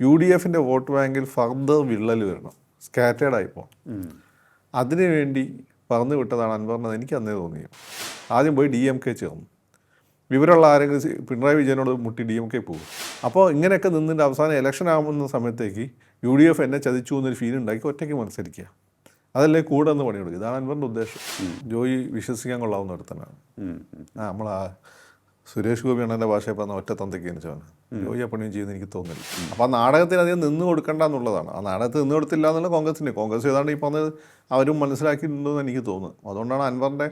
U D എഫിന്റെ vote ബാങ്കിൽ further വിള്ളൽ വരണം. സ്കാറ്റേഡ് ആയി അതിനു വേണ്ടി പറഞ്ഞു വിട്ടതാണ് അൻവറിനെന്ന് എനിക്ക് അന്നേ തോന്നിയത്. ആദ്യം പോയി ഡി എം കെ ചേർന്നു. വിവരമുള്ള ആരെങ്കിലും പിണറായി വിജയനോട് മുട്ടി ഡി എം കെ പോകും. അപ്പോൾ ഇങ്ങനെയൊക്കെ നിന്നിട്ട് അവസാനം ഇലക്ഷൻ ആകുന്ന സമയത്തേക്ക് യു ഡി എഫ് എന്നെ ചതിച്ചു എന്നൊരു ഫീൽ ഉണ്ടാക്കി ഒറ്റയ്ക്ക് മത്സരിക്കുക അതല്ലേ കൂടെ നിന്ന് പണിയെടുക്കുക. ഇതാണ് അൻവറിന്റെ ഉദ്ദേശം. ജോയി വിശ്വസിക്കാൻ കൊള്ളാവുന്ന ഒരുത്തനാണ്. ആ നമ്മൾ ആ സുരേഷ് ഗോപിയാണ് എന്റെ ഭാഷയിൽ പറഞ്ഞ ഒറ്റ തന്തയ്ക്ക് ജനിച്ചവന് ജോയി ആ പണിയും ചെയ്യുന്ന എനിക്ക് തോന്നുന്നില്ല. അപ്പോൾ ആ നാടകത്തിന് അധികം നിന്ന് കൊടുക്കണ്ട എന്നുള്ളതാണ്. ആ നാടകത്തിൽ നിന്ന് കൊടുത്തില്ല എന്നുള്ള കോൺഗ്രസിന്. കോൺഗ്രസ് ഏതാണ്ട് ഈ പറഞ്ഞത് അവരും മനസ്സിലാക്കിയിട്ടുണ്ടെന്ന് എനിക്ക് തോന്നുന്നു. അതുകൊണ്ടാണ് അൻവറിന്റെ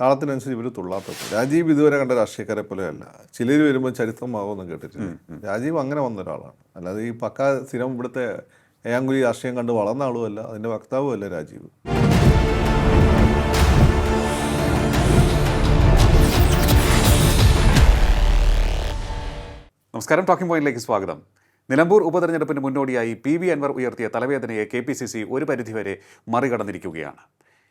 താളത്തിനനുസരിച്ച് ഇവർ തുള്ളാത്തത്. രാജീവ് ഇതുവരെ കണ്ട രാഷ്ട്രീയക്കാരെ പോലെയല്ല. ചിലർ വരുമ്പോൾ ചരിത്രമാകുമെന്ന് കേട്ടിട്ടില്ല. രാജീവ് അങ്ങനെ വന്ന ഒരാളാണ്. അല്ലാതെ ഈ പക്ക സ്ഥിരം ഇവിടുത്തെ ഏയാങ്കുലി രാഷ്ട്രീയം കണ്ട് വളർന്ന ആളുമല്ല. അതിന്റെ വക്താവുമല്ല രാജീവ്. നമസ്കാരം. ടോക്കിംഗ് പോയിന്റിലേക്ക് സ്വാഗതം. നിലമ്പൂർ ഉപതെരഞ്ഞെടുപ്പിന് മുന്നോടിയായി പി വി അൻവർ ഉയർത്തിയ തലവേദനയെ കെ പി സി സി ഒരു പരിധിവരെ മറികടന്നിരിക്കുകയാണ്.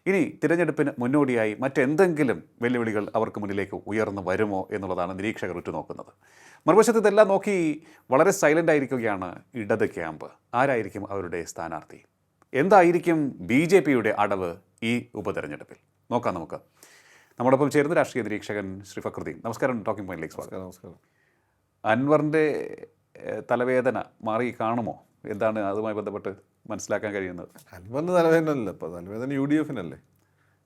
ഇനി തിരഞ്ഞെടുപ്പിന് മുന്നോടിയായി മറ്റെന്തെങ്കിലും വെല്ലുവിളികൾ അവർക്ക് മുന്നിലേക്ക് ഉയർന്നു വരുമോ എന്നുള്ളതാണ് നിരീക്ഷകർ ഉറ്റുനോക്കുന്നത്. മറുവശത്ത് ഇതെല്ലാം നോക്കി വളരെ സൈലന്റ് ആയിരിക്കുകയാണ് ഇടത് ക്യാമ്പ്. ആരായിരിക്കും അവരുടെ സ്ഥാനാർത്ഥി? എന്തായിരിക്കും ബി ജെ പിയുടെ അടവ് ഈ ഉപതെരഞ്ഞെടുപ്പിൽ? നോക്കാം നമുക്ക്. നമ്മോടൊപ്പം ചേരുന്ന രാഷ്ട്രീയ നിരീക്ഷകൻ ശ്രീ ഫക്രുദ്ദീൻ. നമസ്കാരം ടോക്കിംഗ് പോയിന്റിലേക്ക് സ്വാഗതം. നമസ്കാരം. അൻവറിന്റെ തലവേദന മാറി കാണുമോ? എന്താണ് അതുമായി ബന്ധപ്പെട്ട് മനസ്സിലാക്കാൻ കഴിയുന്നത്? അൻവറിന് തലവേദനല്ല ഇപ്പോൾ തലവേദന യു ഡി എഫിനല്ലേ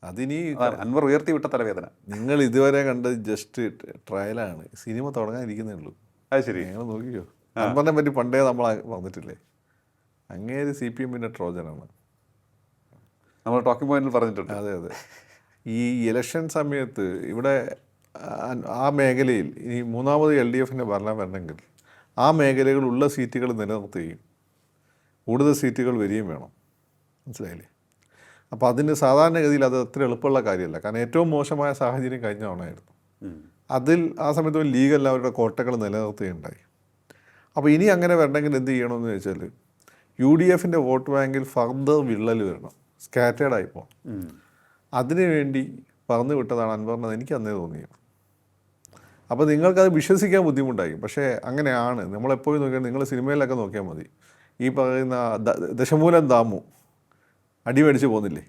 അതിനി അൻവർ ഉയർത്തി വിട്ട തലവേദന. നിങ്ങൾ ഇതുവരെ കണ്ട ജസ്റ്റ് ട്രയലാണ്. സിനിമ തുടങ്ങാനിരിക്കുന്നേ ഉള്ളൂ അത് ശരി. നിങ്ങൾ നോക്കിയോ അൻവറിനെ പറ്റി പണ്ടേ നമ്മൾ പറഞ്ഞിട്ടില്ലേ അങ്ങേര് സി പി എമ്മിന്റെ ട്രോജനാണ്. നമ്മൾ ടോക്കിംഗ് പോയിന്റിൽ പറഞ്ഞിട്ടുണ്ട്. അതെ അതെ. ഈ ഇലക്ഷൻ സമയത്ത് ഇവിടെ ആ- മേഖലയിൽ ഇനി മൂന്നാമത് എൽ ഡി എഫിന്റെ ഭരണം വരണമെങ്കിൽ ആ മേഖലകളുള്ള സീറ്റുകൾ നിലനിർത്തുകയും കൂടുതൽ സീറ്റുകൾ വരികയും വേണം. മനസ്സിലായില്ലേ? അപ്പോൾ അതിന് സാധാരണഗതിയിൽ അത് അത്ര എളുപ്പമുള്ള കാര്യമല്ല. കാരണം ഏറ്റവും മോശമായ സാഹചര്യം കഴിഞ്ഞ തവണയായിരുന്നു. അതിൽ ആ സമയത്ത് ലീഗ് എല്ലാവരുടെ കോട്ടകൾ നിലനിർത്തുകയുണ്ടായി. അപ്പോൾ ഇനി അങ്ങനെ വരണമെങ്കിൽ എന്ത് ചെയ്യണമെന്ന് ചോദിച്ചാൽ യു ഡി എഫിന്റെ വോട്ട് ബാങ്കിൽ ഫർദർ വിള്ളൽ വരണം. സ്കാറ്റേഡായി പോകണം. അതിനുവേണ്ടി അതിനു വേണ്ടി പറഞ്ഞു വിട്ടതാണ് അൻവറിനെന്ന് എനിക്ക് അന്നേ തോന്നിയത്. അപ്പോൾ നിങ്ങൾക്കത് വിശ്വസിക്കാൻ ബുദ്ധിമുട്ടായി പക്ഷേ അങ്ങനെയാണ് നമ്മളെപ്പോഴും നോക്കിയാൽ നിങ്ങൾ സിനിമയിലൊക്കെ നോക്കിയാൽ മതി ഈ പറയുന്ന ദശമൂലം ദാമു അടിമേടിച്ച് പോകുന്നില്ലേ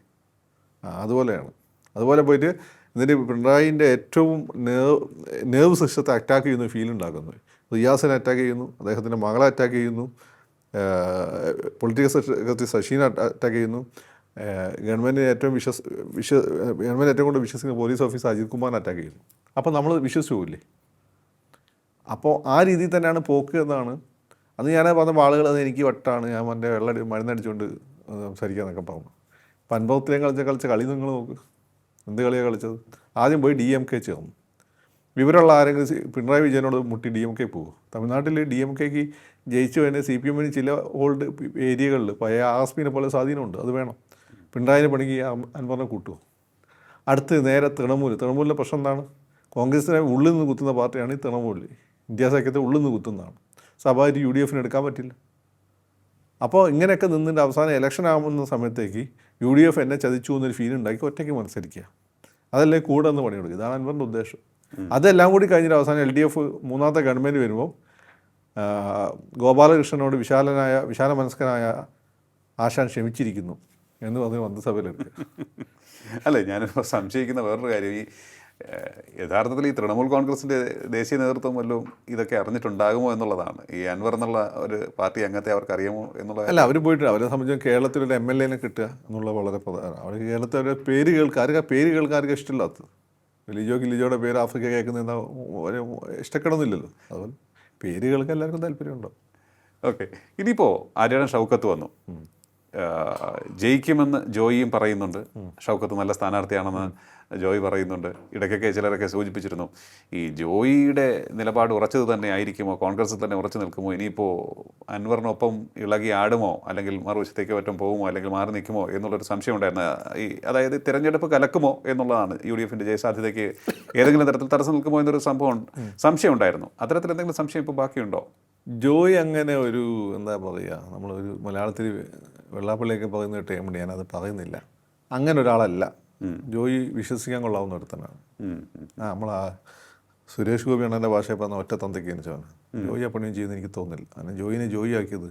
ആ അതുപോലെയാണ് അതുപോലെ പോയിട്ട് എന്നിട്ട് പിണറായിന്റെ ഏറ്റവും നേർവ് നേർവ് സിസ്റ്റത്തെ അറ്റാക്ക് ചെയ്യുന്ന ഫീൽ ഉണ്ടാക്കുന്നു റിയാസിനെ അറ്റാക്ക് ചെയ്യുന്നു അദ്ദേഹത്തിന്റെ മകളെ അറ്റാക്ക് ചെയ്യുന്നു പൊളിറ്റിക്കൽ സെക്രട്ടറി ശശീനെ അറ്റാക്ക് ചെയ്യുന്നു ഗവൺമെന്റിനെ ഏറ്റവും വിശ്വസ് വിശ്വ ഗവൺമെന്റ് ഏറ്റവും കൂടുതൽ വിശ്വസിക്കുന്ന പോലീസ് ഓഫീസർ അജിത് കുമാറിനെ അറ്റാക്ക് ചെയ്തു. അപ്പോൾ നമ്മൾ വിശ്വസിച്ചു അപ്പോൾ ആ രീതിയിൽ തന്നെയാണ് പോക്ക് എന്നാണ്. അന്ന് ഞാൻ പറഞ്ഞ ആളുകൾ അത് എനിക്ക് വട്ടാണ്. ഞാൻ എന്റെ വെള്ളം മരുന്നടിച്ചുകൊണ്ട് സംസാരിക്കാന്നൊക്കെ പറഞ്ഞു. അപ്പം അൻപത്തിലേം കളിച്ച കളിച്ച കളി നിങ്ങൾ നോക്ക്. എന്ത് കളിയാണ് കളിച്ചത്? ആദ്യം പോയി ഡി എം കെ ചേർന്നു. വിവരമുള്ള ആരെങ്കിലും പിണറായി വിജയനോട് മുട്ടി ഡി എം കെ പോകും. തമിഴ്നാട്ടിൽ ഡി എം കെക്ക് ജയിച്ചു കഴിഞ്ഞാൽ സി പി എമ്മിന് ചില ഓൾഡ് ഏരിയകളിൽ പഴയ ആസ്മിനെ പോലെ സ്വാധീനമുണ്ട്. അത് വേണം. പിണറായിനെ പണിക്ക് അൻവറിനെ കൂട്ടുമോ അടുത്ത് നേരെ തൃണമൂൽ തൃണമൂലിന്റെ പ്രശ്നം എന്താണ്? കോൺഗ്രസിനെ ഉള്ളിൽ നിന്ന് കുത്തുന്ന പാർട്ടിയാണ് ഈ തൃണമൂൽ ഇന്ത്യ സഖ്യത്തെ ഉള്ളിൽ നിന്ന് കുത്തുന്നതാണ്. സ്വാഭാവിക യു ഡി എഫിന് എടുക്കാൻ പറ്റില്ല. അപ്പോൾ ഇങ്ങനെയൊക്കെ നിന്നിട്ട് അവസാനം ഇലക്ഷൻ ആകുന്ന സമയത്തേക്ക് യു ഡി എഫ് എന്നെ ചതിച്ചു എന്നൊരു ഫീൽ ഉണ്ടാക്കി ഒറ്റയ്ക്ക് മത്സരിക്കുക. അതല്ലേ കൂടെ നിന്ന് പണിയെടുക്കുക ഇതാണ് അൻവറിന്റെ ഉദ്ദേശം. അതെല്ലാം കൂടി കഴിഞ്ഞിട്ട് അവസാനം എൽ ഡി എഫ് മൂന്നാമത്തെ ഗവൺമെന്റ് വരുമ്പോൾ ഗോപാലകൃഷ്ണനോട് വിശാലനായ വിശാല മനസ്കനായ ആശാൻ ക്ഷമിച്ചിരിക്കുന്നു. എന്ന് പറഞ്ഞ് മന്ത്രിസഭയിലെത്തുക അല്ല ഞാനിപ്പോൾ സംശയിക്കുന്ന വേറൊരു കാര്യം. ഈ യഥാർത്ഥത്തിൽ ഈ തൃണമൂൽ കോൺഗ്രസിന്റെ ദേശീയ നേതൃത്വം വല്ലതും ഇതൊക്കെ അറിഞ്ഞിട്ടുണ്ടാകുമോ എന്നുള്ളതാണ്. ഈ അൻവർ എന്നുള്ള ഒരു പാർട്ടി അംഗത്തെ അവർക്ക് അറിയാമോ എന്നുള്ള അല്ല അവർ പോയിട്ട് അവരെ സംബന്ധിച്ച് കേരളത്തിലൊരു എം എൽ എനെ കിട്ടുക എന്നുള്ളത് വളരെ പ്രധാനമാണ് അവർ കേരളത്തിൽ അവരുടെ പേര് കേൾക്കുക. ആർക്കാ പേര് കേൾക്കാർക്ക് ഇഷ്ടമില്ലാത്തത്? ലിജോ ലിജോയുടെ പേര് ആഫ്രിക്ക കേൾക്കുന്ന ഒരു ഇഷ്ടപ്പെടൊന്നുമില്ലല്ലോ അതുപോലെ പേര് കേൾക്കാൻ എല്ലാവർക്കും താല്പര്യമുണ്ടോ? ഓക്കെ. ഇനിയിപ്പോൾ ആര്യാടൻ ഷൗക്കത്ത് വന്നു. ജയിക്കുമെന്ന് ജോയിയും പറയുന്നുണ്ട്. ഷൗക്കത്ത് നല്ല സ്ഥാനാർത്ഥിയാണെന്ന് ജോയി പറയുന്നുണ്ട്. ഇടയ്ക്കൊക്കെ ചിലരൊക്കെ സൂചിപ്പിച്ചിരുന്നു. ഈ ജോയിയുടെ നിലപാട് ഉറച്ചത് തന്നെ ആയിരിക്കുമോ? കോൺഗ്രസ് തന്നെ ഉറച്ചു നിൽക്കുമോ? ഇനിയിപ്പോൾ അൻവറിനൊപ്പം ഇളകി ആടുമോ? അല്ലെങ്കിൽ മറുവശത്തേക്ക് ഒറ്റം പോകുമോ? അല്ലെങ്കിൽ മാറി നിൽക്കുമോ? എന്നുള്ളൊരു സംശയം ഉണ്ടായിരുന്നു ഈ അതായത് തിരഞ്ഞെടുപ്പ് കലക്കുമോ എന്നുള്ളതാണ് യു ഡി എഫിന്റെ ജയസാധ്യതയ്ക്ക് ഏതെങ്കിലും തരത്തിൽ തടസ്സം നിൽക്കുമോ എന്നൊരു സംഭവം സംശയം ഉണ്ടായിരുന്നു അത്തരത്തിൽ എന്തെങ്കിലും സംശയം ഇപ്പോൾ ബാക്കിയുണ്ടോ? ജോയ് അങ്ങനെ ഒരു എന്താ പറയുക നമ്മളൊരു മലയാളത്തിൽ വെള്ളാപ്പള്ളിയൊക്കെ പറയുന്ന ടൈമുണ്ട് ഞാനത് പറയുന്നില്ല. അങ്ങനെ ഒരാളല്ല. ജോയി വിശ്വസിക്കാൻ കൊള്ളാവുന്ന ഒരുത്തനാണ്. ആ നമ്മൾ ആ സുരേഷ് ഗോപി അണ്ണന്റെ ഭാഷയെ പറഞ്ഞ ഒറ്റ തന്തയ്ക്ക് ജനിച്ചവന് ജോയി പണിയും ചെയ്യുന്ന എനിക്ക് തോന്നുന്നില്ല. അങ്ങനെ ജോയിനെ ജോയി ആക്കിയത്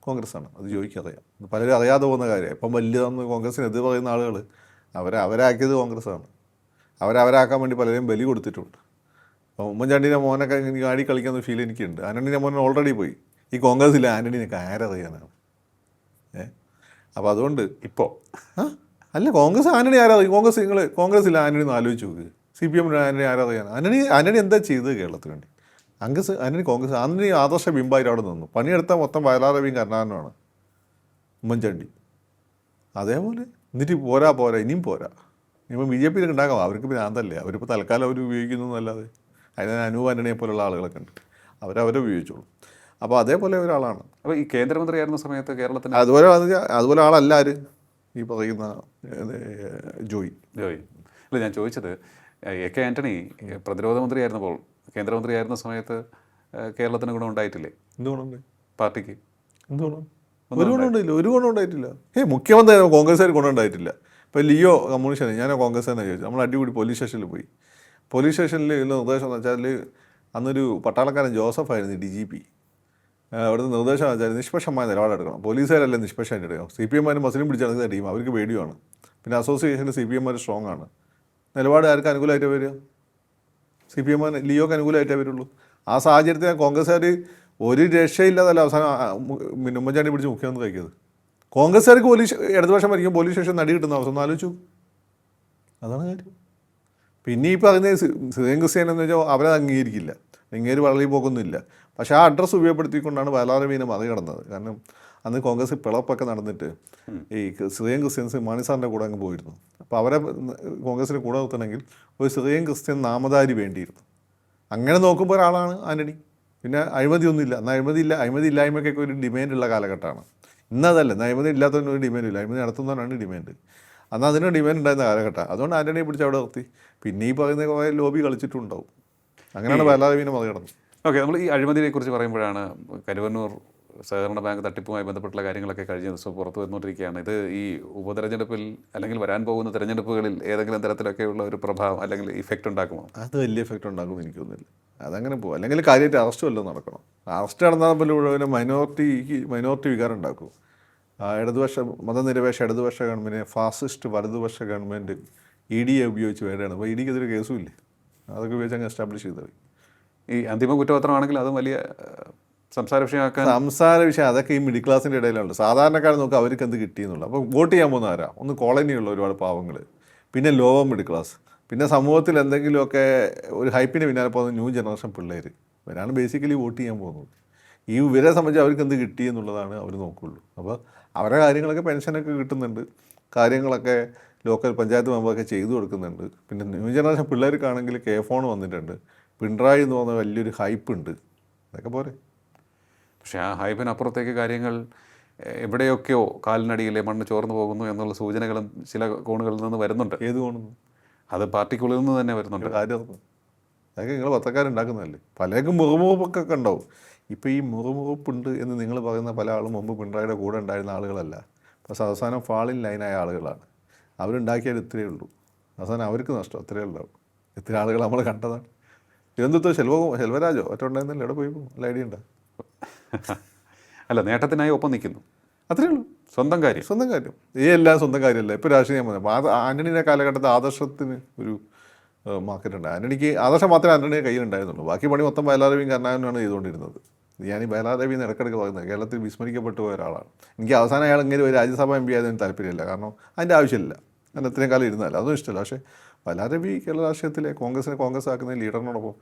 കോൺഗ്രസ് ആണ് അത് ജോയിക്ക് അറിയാം. പലരും അറിയാതെ പോകുന്ന കാര്യമാണ്. ഇപ്പം വലിയതെന്ന് കോൺഗ്രസിന് എതിർ പറയുന്ന ആളുകൾ അവരെ അവരാക്കിയത് കോൺഗ്രസ് ആണ് അവരവരാക്കാൻ വേണ്ടി പലരെയും ബലി കൊടുത്തിട്ടുണ്ട്. ഉമ്മൻചാണ്ടിന്റെ മോനൊക്കെ എനിക്ക് ആടി കളിക്കുന്ന ഫീൽ എനിക്കുണ്ട്. ആന്റണിന്റെ മോനെ ഓൾറെഡി പോയി. ഈ കോൺഗ്രസ്സിൽ ആന്റണിനൊക്കെ ആരറിയാനാണ് ഏ? അപ്പോൾ അതുകൊണ്ട് ഇപ്പോൾ അല്ല കോൺഗ്രസ് ആന്റണി ആരാധിക്കും കോൺഗ്രസ് നിങ്ങൾ കോൺഗ്രസ്സിൽ ആന്റണി ഒന്ന് ആലോചിച്ച് നോക്ക്. സി പി എമ്മിന് ആന്റണി ആരാധിക്കാൻ ആന്റണി ആന്റണി എന്താ ചെയ്തത് കേരളത്തിന് വേണ്ടി? അങ്കസ് ആന്റണി കോൺഗ്രസ് ആന്റണി ആദർശ ബിംബായിട്ട് അവിടെ നിന്നു. പണിയെടുത്ത മൊത്തം വയലാറവിയും കരുണാകരനുമാണ് ഉമ്മൻചാണ്ടി. അതേപോലെ എന്നിട്ട് പോരാ പോരാ ഇനിയും പോരാ. ഇനിയിപ്പോൾ ബി ജെ പിയിലൊക്കെ ഉണ്ടാക്കാം. അവർക്ക് പിന്നെ അതല്ലേ അവരിപ്പോൾ തൽക്കാലം അവർ ഉപയോഗിക്കുന്നു എന്നല്ലാതെ അതിന് ആന്റണിയെ പോലുള്ള ആളുകളൊക്കെ ഉണ്ട്. അവരവരെ ഉപയോഗിച്ചോളൂ. അപ്പോൾ അതേപോലെ ഒരാളാണ്. അപ്പോൾ ഈ കേന്ദ്രമന്ത്രിയായിരുന്ന സമയത്ത് കേരളത്തിന് അതുപോലെ അതുപോലെ ആളല്ല ആര്? ഈ പറയുന്ന ജോയി. ജോയി. അല്ല ഞാൻ ചോദിച്ചത് എ കെ ആന്റണി പ്രതിരോധ മന്ത്രിയായിരുന്നപ്പോൾ കേന്ദ്രമന്ത്രിയായിരുന്ന സമയത്ത് കേരളത്തിന് ഗുണം ഉണ്ടായിട്ടില്ലേ? എന്ത് പാർട്ടിക്ക്. എന്ത് ഗുണം? ഒരു ഗുണം ഉണ്ടായില്ല ഒരു ഗുണം ഉണ്ടായിട്ടില്ല. ഏ മുഖ്യമന്ത്രി കോൺഗ്രസ്സുകാർ ഗുണം ഉണ്ടായിട്ടില്ല. ഇപ്പോൾ ലിയോ കമ്മ്യൂണിസ്റ്റ് ഞാൻ കോൺഗ്രസ് തന്നെ ചോദിച്ചു നമ്മൾ അടിപൊളി പോലീസ് സ്റ്റേഷനിൽ പോയി. പോലീസ് സ്റ്റേഷനിൽ ഉള്ള നിർദ്ദേശം എന്ന് വെച്ചാൽ അന്നൊരു പട്ടാളക്കാരൻ ജോസഫ് ആയിരുന്നു ഡി ജി പി. അവിടുത്തെ നിർദ്ദേശം എന്ന് വെച്ചാൽ നിഷ്പക്ഷമായ നിലപാടെടുക്കണം. പോലീസുകാരല്ലേ നിഷ്പക്ഷമായിട്ട് എടുക്കണം സി പി എമ്മാരും മുസ്ലിം പിടിച്ചെടുക്കുന്ന ടീം. അവർക്ക് പേടിയുമാണ്. പിന്നെ അസോസിയേഷനിൽ സി പി എമ്മാർ സ്ട്രോങ് ആണ് നിലപാട് ആർക്ക് അനുകൂലമായിട്ട് വരിക? സി പി എം ലിയോക്ക് അനുകൂലമായിട്ടേ വരുള്ളൂ. ആ സാഹചര്യത്തിൽ കോൺഗ്രസ്സുകാർ ഒരു രക്ഷയില്ലാതല്ല അവസാനം പിന്നെ ഉമ്മൻചാണ്ടി പിടിച്ച് മുഖ്യമന്ത്രി കഴിക്കുന്നത്. കോൺഗ്രസ്സുകാർക്ക് പോലീസ് ഇടതുപക്ഷം ഭരിക്കും പോലീസ് സ്റ്റേഷൻ നടി കിട്ടുന്ന അവസ്ഥ. ഒന്ന് ആലോചിച്ചു അതാണ് കാര്യം. പിന്നെ ഈ പറഞ്ഞ സിറിയൻ ക്രിസ്ത്യൻ എന്ന് വെച്ചാൽ അവരത് അംഗീകരിക്കില്ല. ഇങ്ങേര് വളരെ പോകുന്നില്ല പക്ഷേ ആ അഡ്രസ്സ് ഉപയോഗപ്പെടുത്തിക്കൊണ്ടാണ് വയലാറമീനെ മറികടന്നത് കാരണം അന്ന് കോൺഗ്രസ് പിളപ്പൊക്കെ നടന്നിട്ട് ഈ സിറിയൻ ക്രിസ്ത്യൻസ് മാണി സാറിന്റെ കൂടെ അങ്ങ് പോയിരുന്നു. അപ്പോൾ അവരെ കോൺഗ്രസിന് കൂടെ നിർത്തണമെങ്കിൽ ഒരു സിറിയൻ ക്രിസ്ത്യൻ നാമധാരി വേണ്ടിയിരുന്നു. അങ്ങനെ നോക്കുമ്പോൾ ഒരാളാണ് ആന്റണി. പിന്നെ അഴിമതിയൊന്നുമില്ല. എന്നാൽ അഴിമതി ഇല്ല അഴിമതി ഇല്ലായ്മയ്ക്കൊക്കെ ഒരു ഡിമാൻഡ് ഉള്ള കാലഘട്ടമാണ്. ഇന്നതല്ല എന്നാൽ അഴിമതി ഇല്ലാത്തതിന് ഒരു ഡിമാൻഡ് ഇല്ല അഴിമതി നടത്തുന്നവനാണ് ഡിമാൻഡ്. അന്ന് അതിന് ഡിമാൻഡ് ഉണ്ടായിരുന്ന കാലഘട്ടം അതുകൊണ്ട് ആന്റണിയെ പിടിച്ച് അവിടെ നിർത്തി. പിന്നെ ഈ പറയുന്ന കുറേ ലോബി കളിച്ചിട്ടുണ്ടാവും. അങ്ങനെയാണ് വല്ലാതെ മറികടന്നത് ഓക്കെ നമ്മൾ ഈ അഴിമതിയെ കുറിച്ച് പറയുമ്പോഴാണ് കരുവന്നൂർ സഹകരണ ബാങ്ക് തട്ടിപ്പുമായി ബന്ധപ്പെട്ടുള്ള കാര്യങ്ങളൊക്കെ കഴിഞ്ഞ ദിവസം പുറത്തു വന്നുകൊണ്ടിരിക്കുകയാണ്. ഇത് ഈ ഉപതെരഞ്ഞെടുപ്പിൽ അല്ലെങ്കിൽ വരാൻ പോകുന്ന തെരഞ്ഞെടുപ്പുകളിൽ ഏതെങ്കിലും തരത്തിലൊക്കെയുള്ള ഒരു പ്രഭാവം അല്ലെങ്കിൽ ഇഫക്റ്റ് ഉണ്ടാക്കുമോ? അത് വലിയ ഇഫക്റ്റ് എഫക്റ്റ് എനിക്ക് തോന്നുന്നില്ല. അതങ്ങനെ പോകും അല്ലെങ്കിൽ കാര്യമായിട്ട് അറസ്റ്റ് വല്ലതും നടക്കണം? അറസ്റ്റ് നടന്നാൽ പോലും മൈനോറിറ്റി മൈനോറിറ്റി വികാരം ഉണ്ടാക്കും. ഇടതുപക്ഷ മതനിരപേക്ഷ ഇടതുപക്ഷ ഗവൺമെന്റ് ഫാസിസ്റ്റ് വലതുപക്ഷ ഗവൺമെന്റ് ഇ ഡിയെ ഉപയോഗിച്ച് വേറെയാണ്. അപ്പോൾ ഇ ഡിക്ക് എതിരെ കേസും ഇല്ലേ അതൊക്കെ ഉപയോഗിച്ച് അങ്ങ് എസ്റ്റാബ്ലിഷ് ചെയ്തത് ഈ അന്തിമ കുറ്റപത്രമാണെങ്കിൽ അതും വലിയ സംസാര വിഷയമാക്കാൻ സംസാര വിഷയം അതൊക്കെ ഈ മിഡിൽ ക്ലാസിന്റെ ഇടയിലുണ്ട് സാധാരണക്കാർ നോക്കുക അവർക്ക് എന്ത് കിട്ടിയെന്നുള്ളു അപ്പോൾ വോട്ട് ചെയ്യാൻ പോകുന്ന ആരാ? ഒന്ന് കോളനിയുള്ള ഒരുപാട് പാവങ്ങൾ പിന്നെ ലോവർ മിഡിൽ ക്ലാസ് പിന്നെ സമൂഹത്തിൽ എന്തെങ്കിലുമൊക്കെ ഒരു ഹൈപ്പിന് പിന്നാലെ പോകുന്ന ന്യൂ ജനറേഷൻ പിള്ളേർ ഇവരാണ് ബേസിക്കലി വോട്ട് ചെയ്യാൻ പോകുന്നത്. ഈ ഇവരെ സംബന്ധിച്ച് അവർക്ക് എന്ത് കിട്ടി എന്നുള്ളതാണ് അവർ നോക്കുള്ളൂ. അപ്പോൾ അവരുടെ കാര്യങ്ങളൊക്കെ പെൻഷനൊക്കെ കിട്ടുന്നുണ്ട്. കാര്യങ്ങളൊക്കെ ലോക്കൽ പഞ്ചായത്ത് മെമ്പറൊക്കെ ചെയ്തു കൊടുക്കുന്നുണ്ട്. പിന്നെ ന്യൂ ജനറേഷൻ പിള്ളേർക്കാണെങ്കിൽ കെ ഫോൺ വന്നിട്ടുണ്ട്. പിണറായി എന്ന് പറഞ്ഞ വലിയൊരു ഹൈപ്പ് ഉണ്ട്. അതൊക്കെ പോരെ. പക്ഷേ ആ ഹൈപ്പിനപ്പുറത്തേക്ക് കാര്യങ്ങൾ എവിടെയൊക്കെയോ കാലിനടിയിലെ മണ്ണ് ചോർന്നു പോകുന്നു എന്നുള്ള സൂചനകളും ചില കോണുകളിൽ നിന്ന് വരുന്നുണ്ട്. ഏത് കോണുന്നു? അത് പാർട്ടിക്കുള്ളിൽ നിന്ന് തന്നെ വരുന്നുണ്ട്. കാര്യം. അതൊക്കെ നിങ്ങൾ പത്രക്കാരുണ്ടാക്കുന്നതല്ലേ? പലർക്കും മുറുമുറുപ്പൊക്കെ ഉണ്ടാവും. ഇപ്പോൾ ഈ മുറുമുറുപ്പുണ്ട് എന്ന് നിങ്ങൾ പറയുന്ന പല ആളും മുമ്പ് പിണറായിയുടെ കൂടെ ഉണ്ടായിരുന്ന ആളുകളല്ല. പക്ഷെ അവസാനം ഫാളിൻ ലൈനായ ആളുകളാണ്. അവരുണ്ടാക്കിയാൽ ഇത്രയേ ഉള്ളൂ. അവസാനം അവർക്ക് നഷ്ടം. അത്രയേ ഉണ്ടാവും ഇത്ര ആളുകൾ നമ്മൾ കണ്ടതാണ്. തിരുവനന്തപുരത്ത് ശെൽവ ശെൽവരാജോ? ഒറ്റ ഉണ്ടായിരുന്നില്ല? എവിടെ പോയി നല്ല ഐഡിയ ഉണ്ട്? അല്ല നേട്ടത്തിനായി ഒപ്പം നിൽക്കുന്നു. അത്രയേ ഉള്ളൂ. സ്വന്തം കാര്യം. സ്വന്തം കാര്യം. ഈ എല്ലാം സ്വന്തം കാര്യമല്ല. ഇപ്പോൾ രാഷ്ട്രീയം പറഞ്ഞു അപ്പോൾ ആ ആന്റണിയുടെ കാലഘട്ടത്തിൽ ആദർശത്തിന് ഒരു മാർക്കറ്റ് ഉണ്ട്. ആന്റണിക്ക് ആദർശം മാത്രമേ ആന്റണിയുടെ കയ്യിൽ ഉണ്ടായിരുന്നുള്ളൂ. ബാക്കി പണി മൊത്തം ബയലാരവിയും കർണാകനാണ് ചെയ്തുകൊണ്ടിരുന്നത്. ഞാൻ ഈ ബയലാരവി എന്ന് ഇടയ്ക്കിടയ്ക്ക് പറയുന്നത് കേരളത്തിൽ വിസ്മരിക്കപ്പെട്ടു പോയ ഒരാളാണ്. എനിക്ക് അവസാനം അയാൾ ഇങ്ങനെ ഒരു രാജ്യസഭ എം പി ആയതിന് താല്പര്യമില്ല. കാരണം അതിന്റെ ആവശ്യമില്ല. ഞാൻ ഇത്രയും കാലം ഇരുന്നല്ല അതും ഇഷ്ടമല്ല. പക്ഷേ വലാരവി കേരള രാഷ്ട്രീയത്തിലെ കോൺഗ്രസിനെ കോൺഗ്രസ് ആക്കുന്ന ലീഡറിനോടൊപ്പം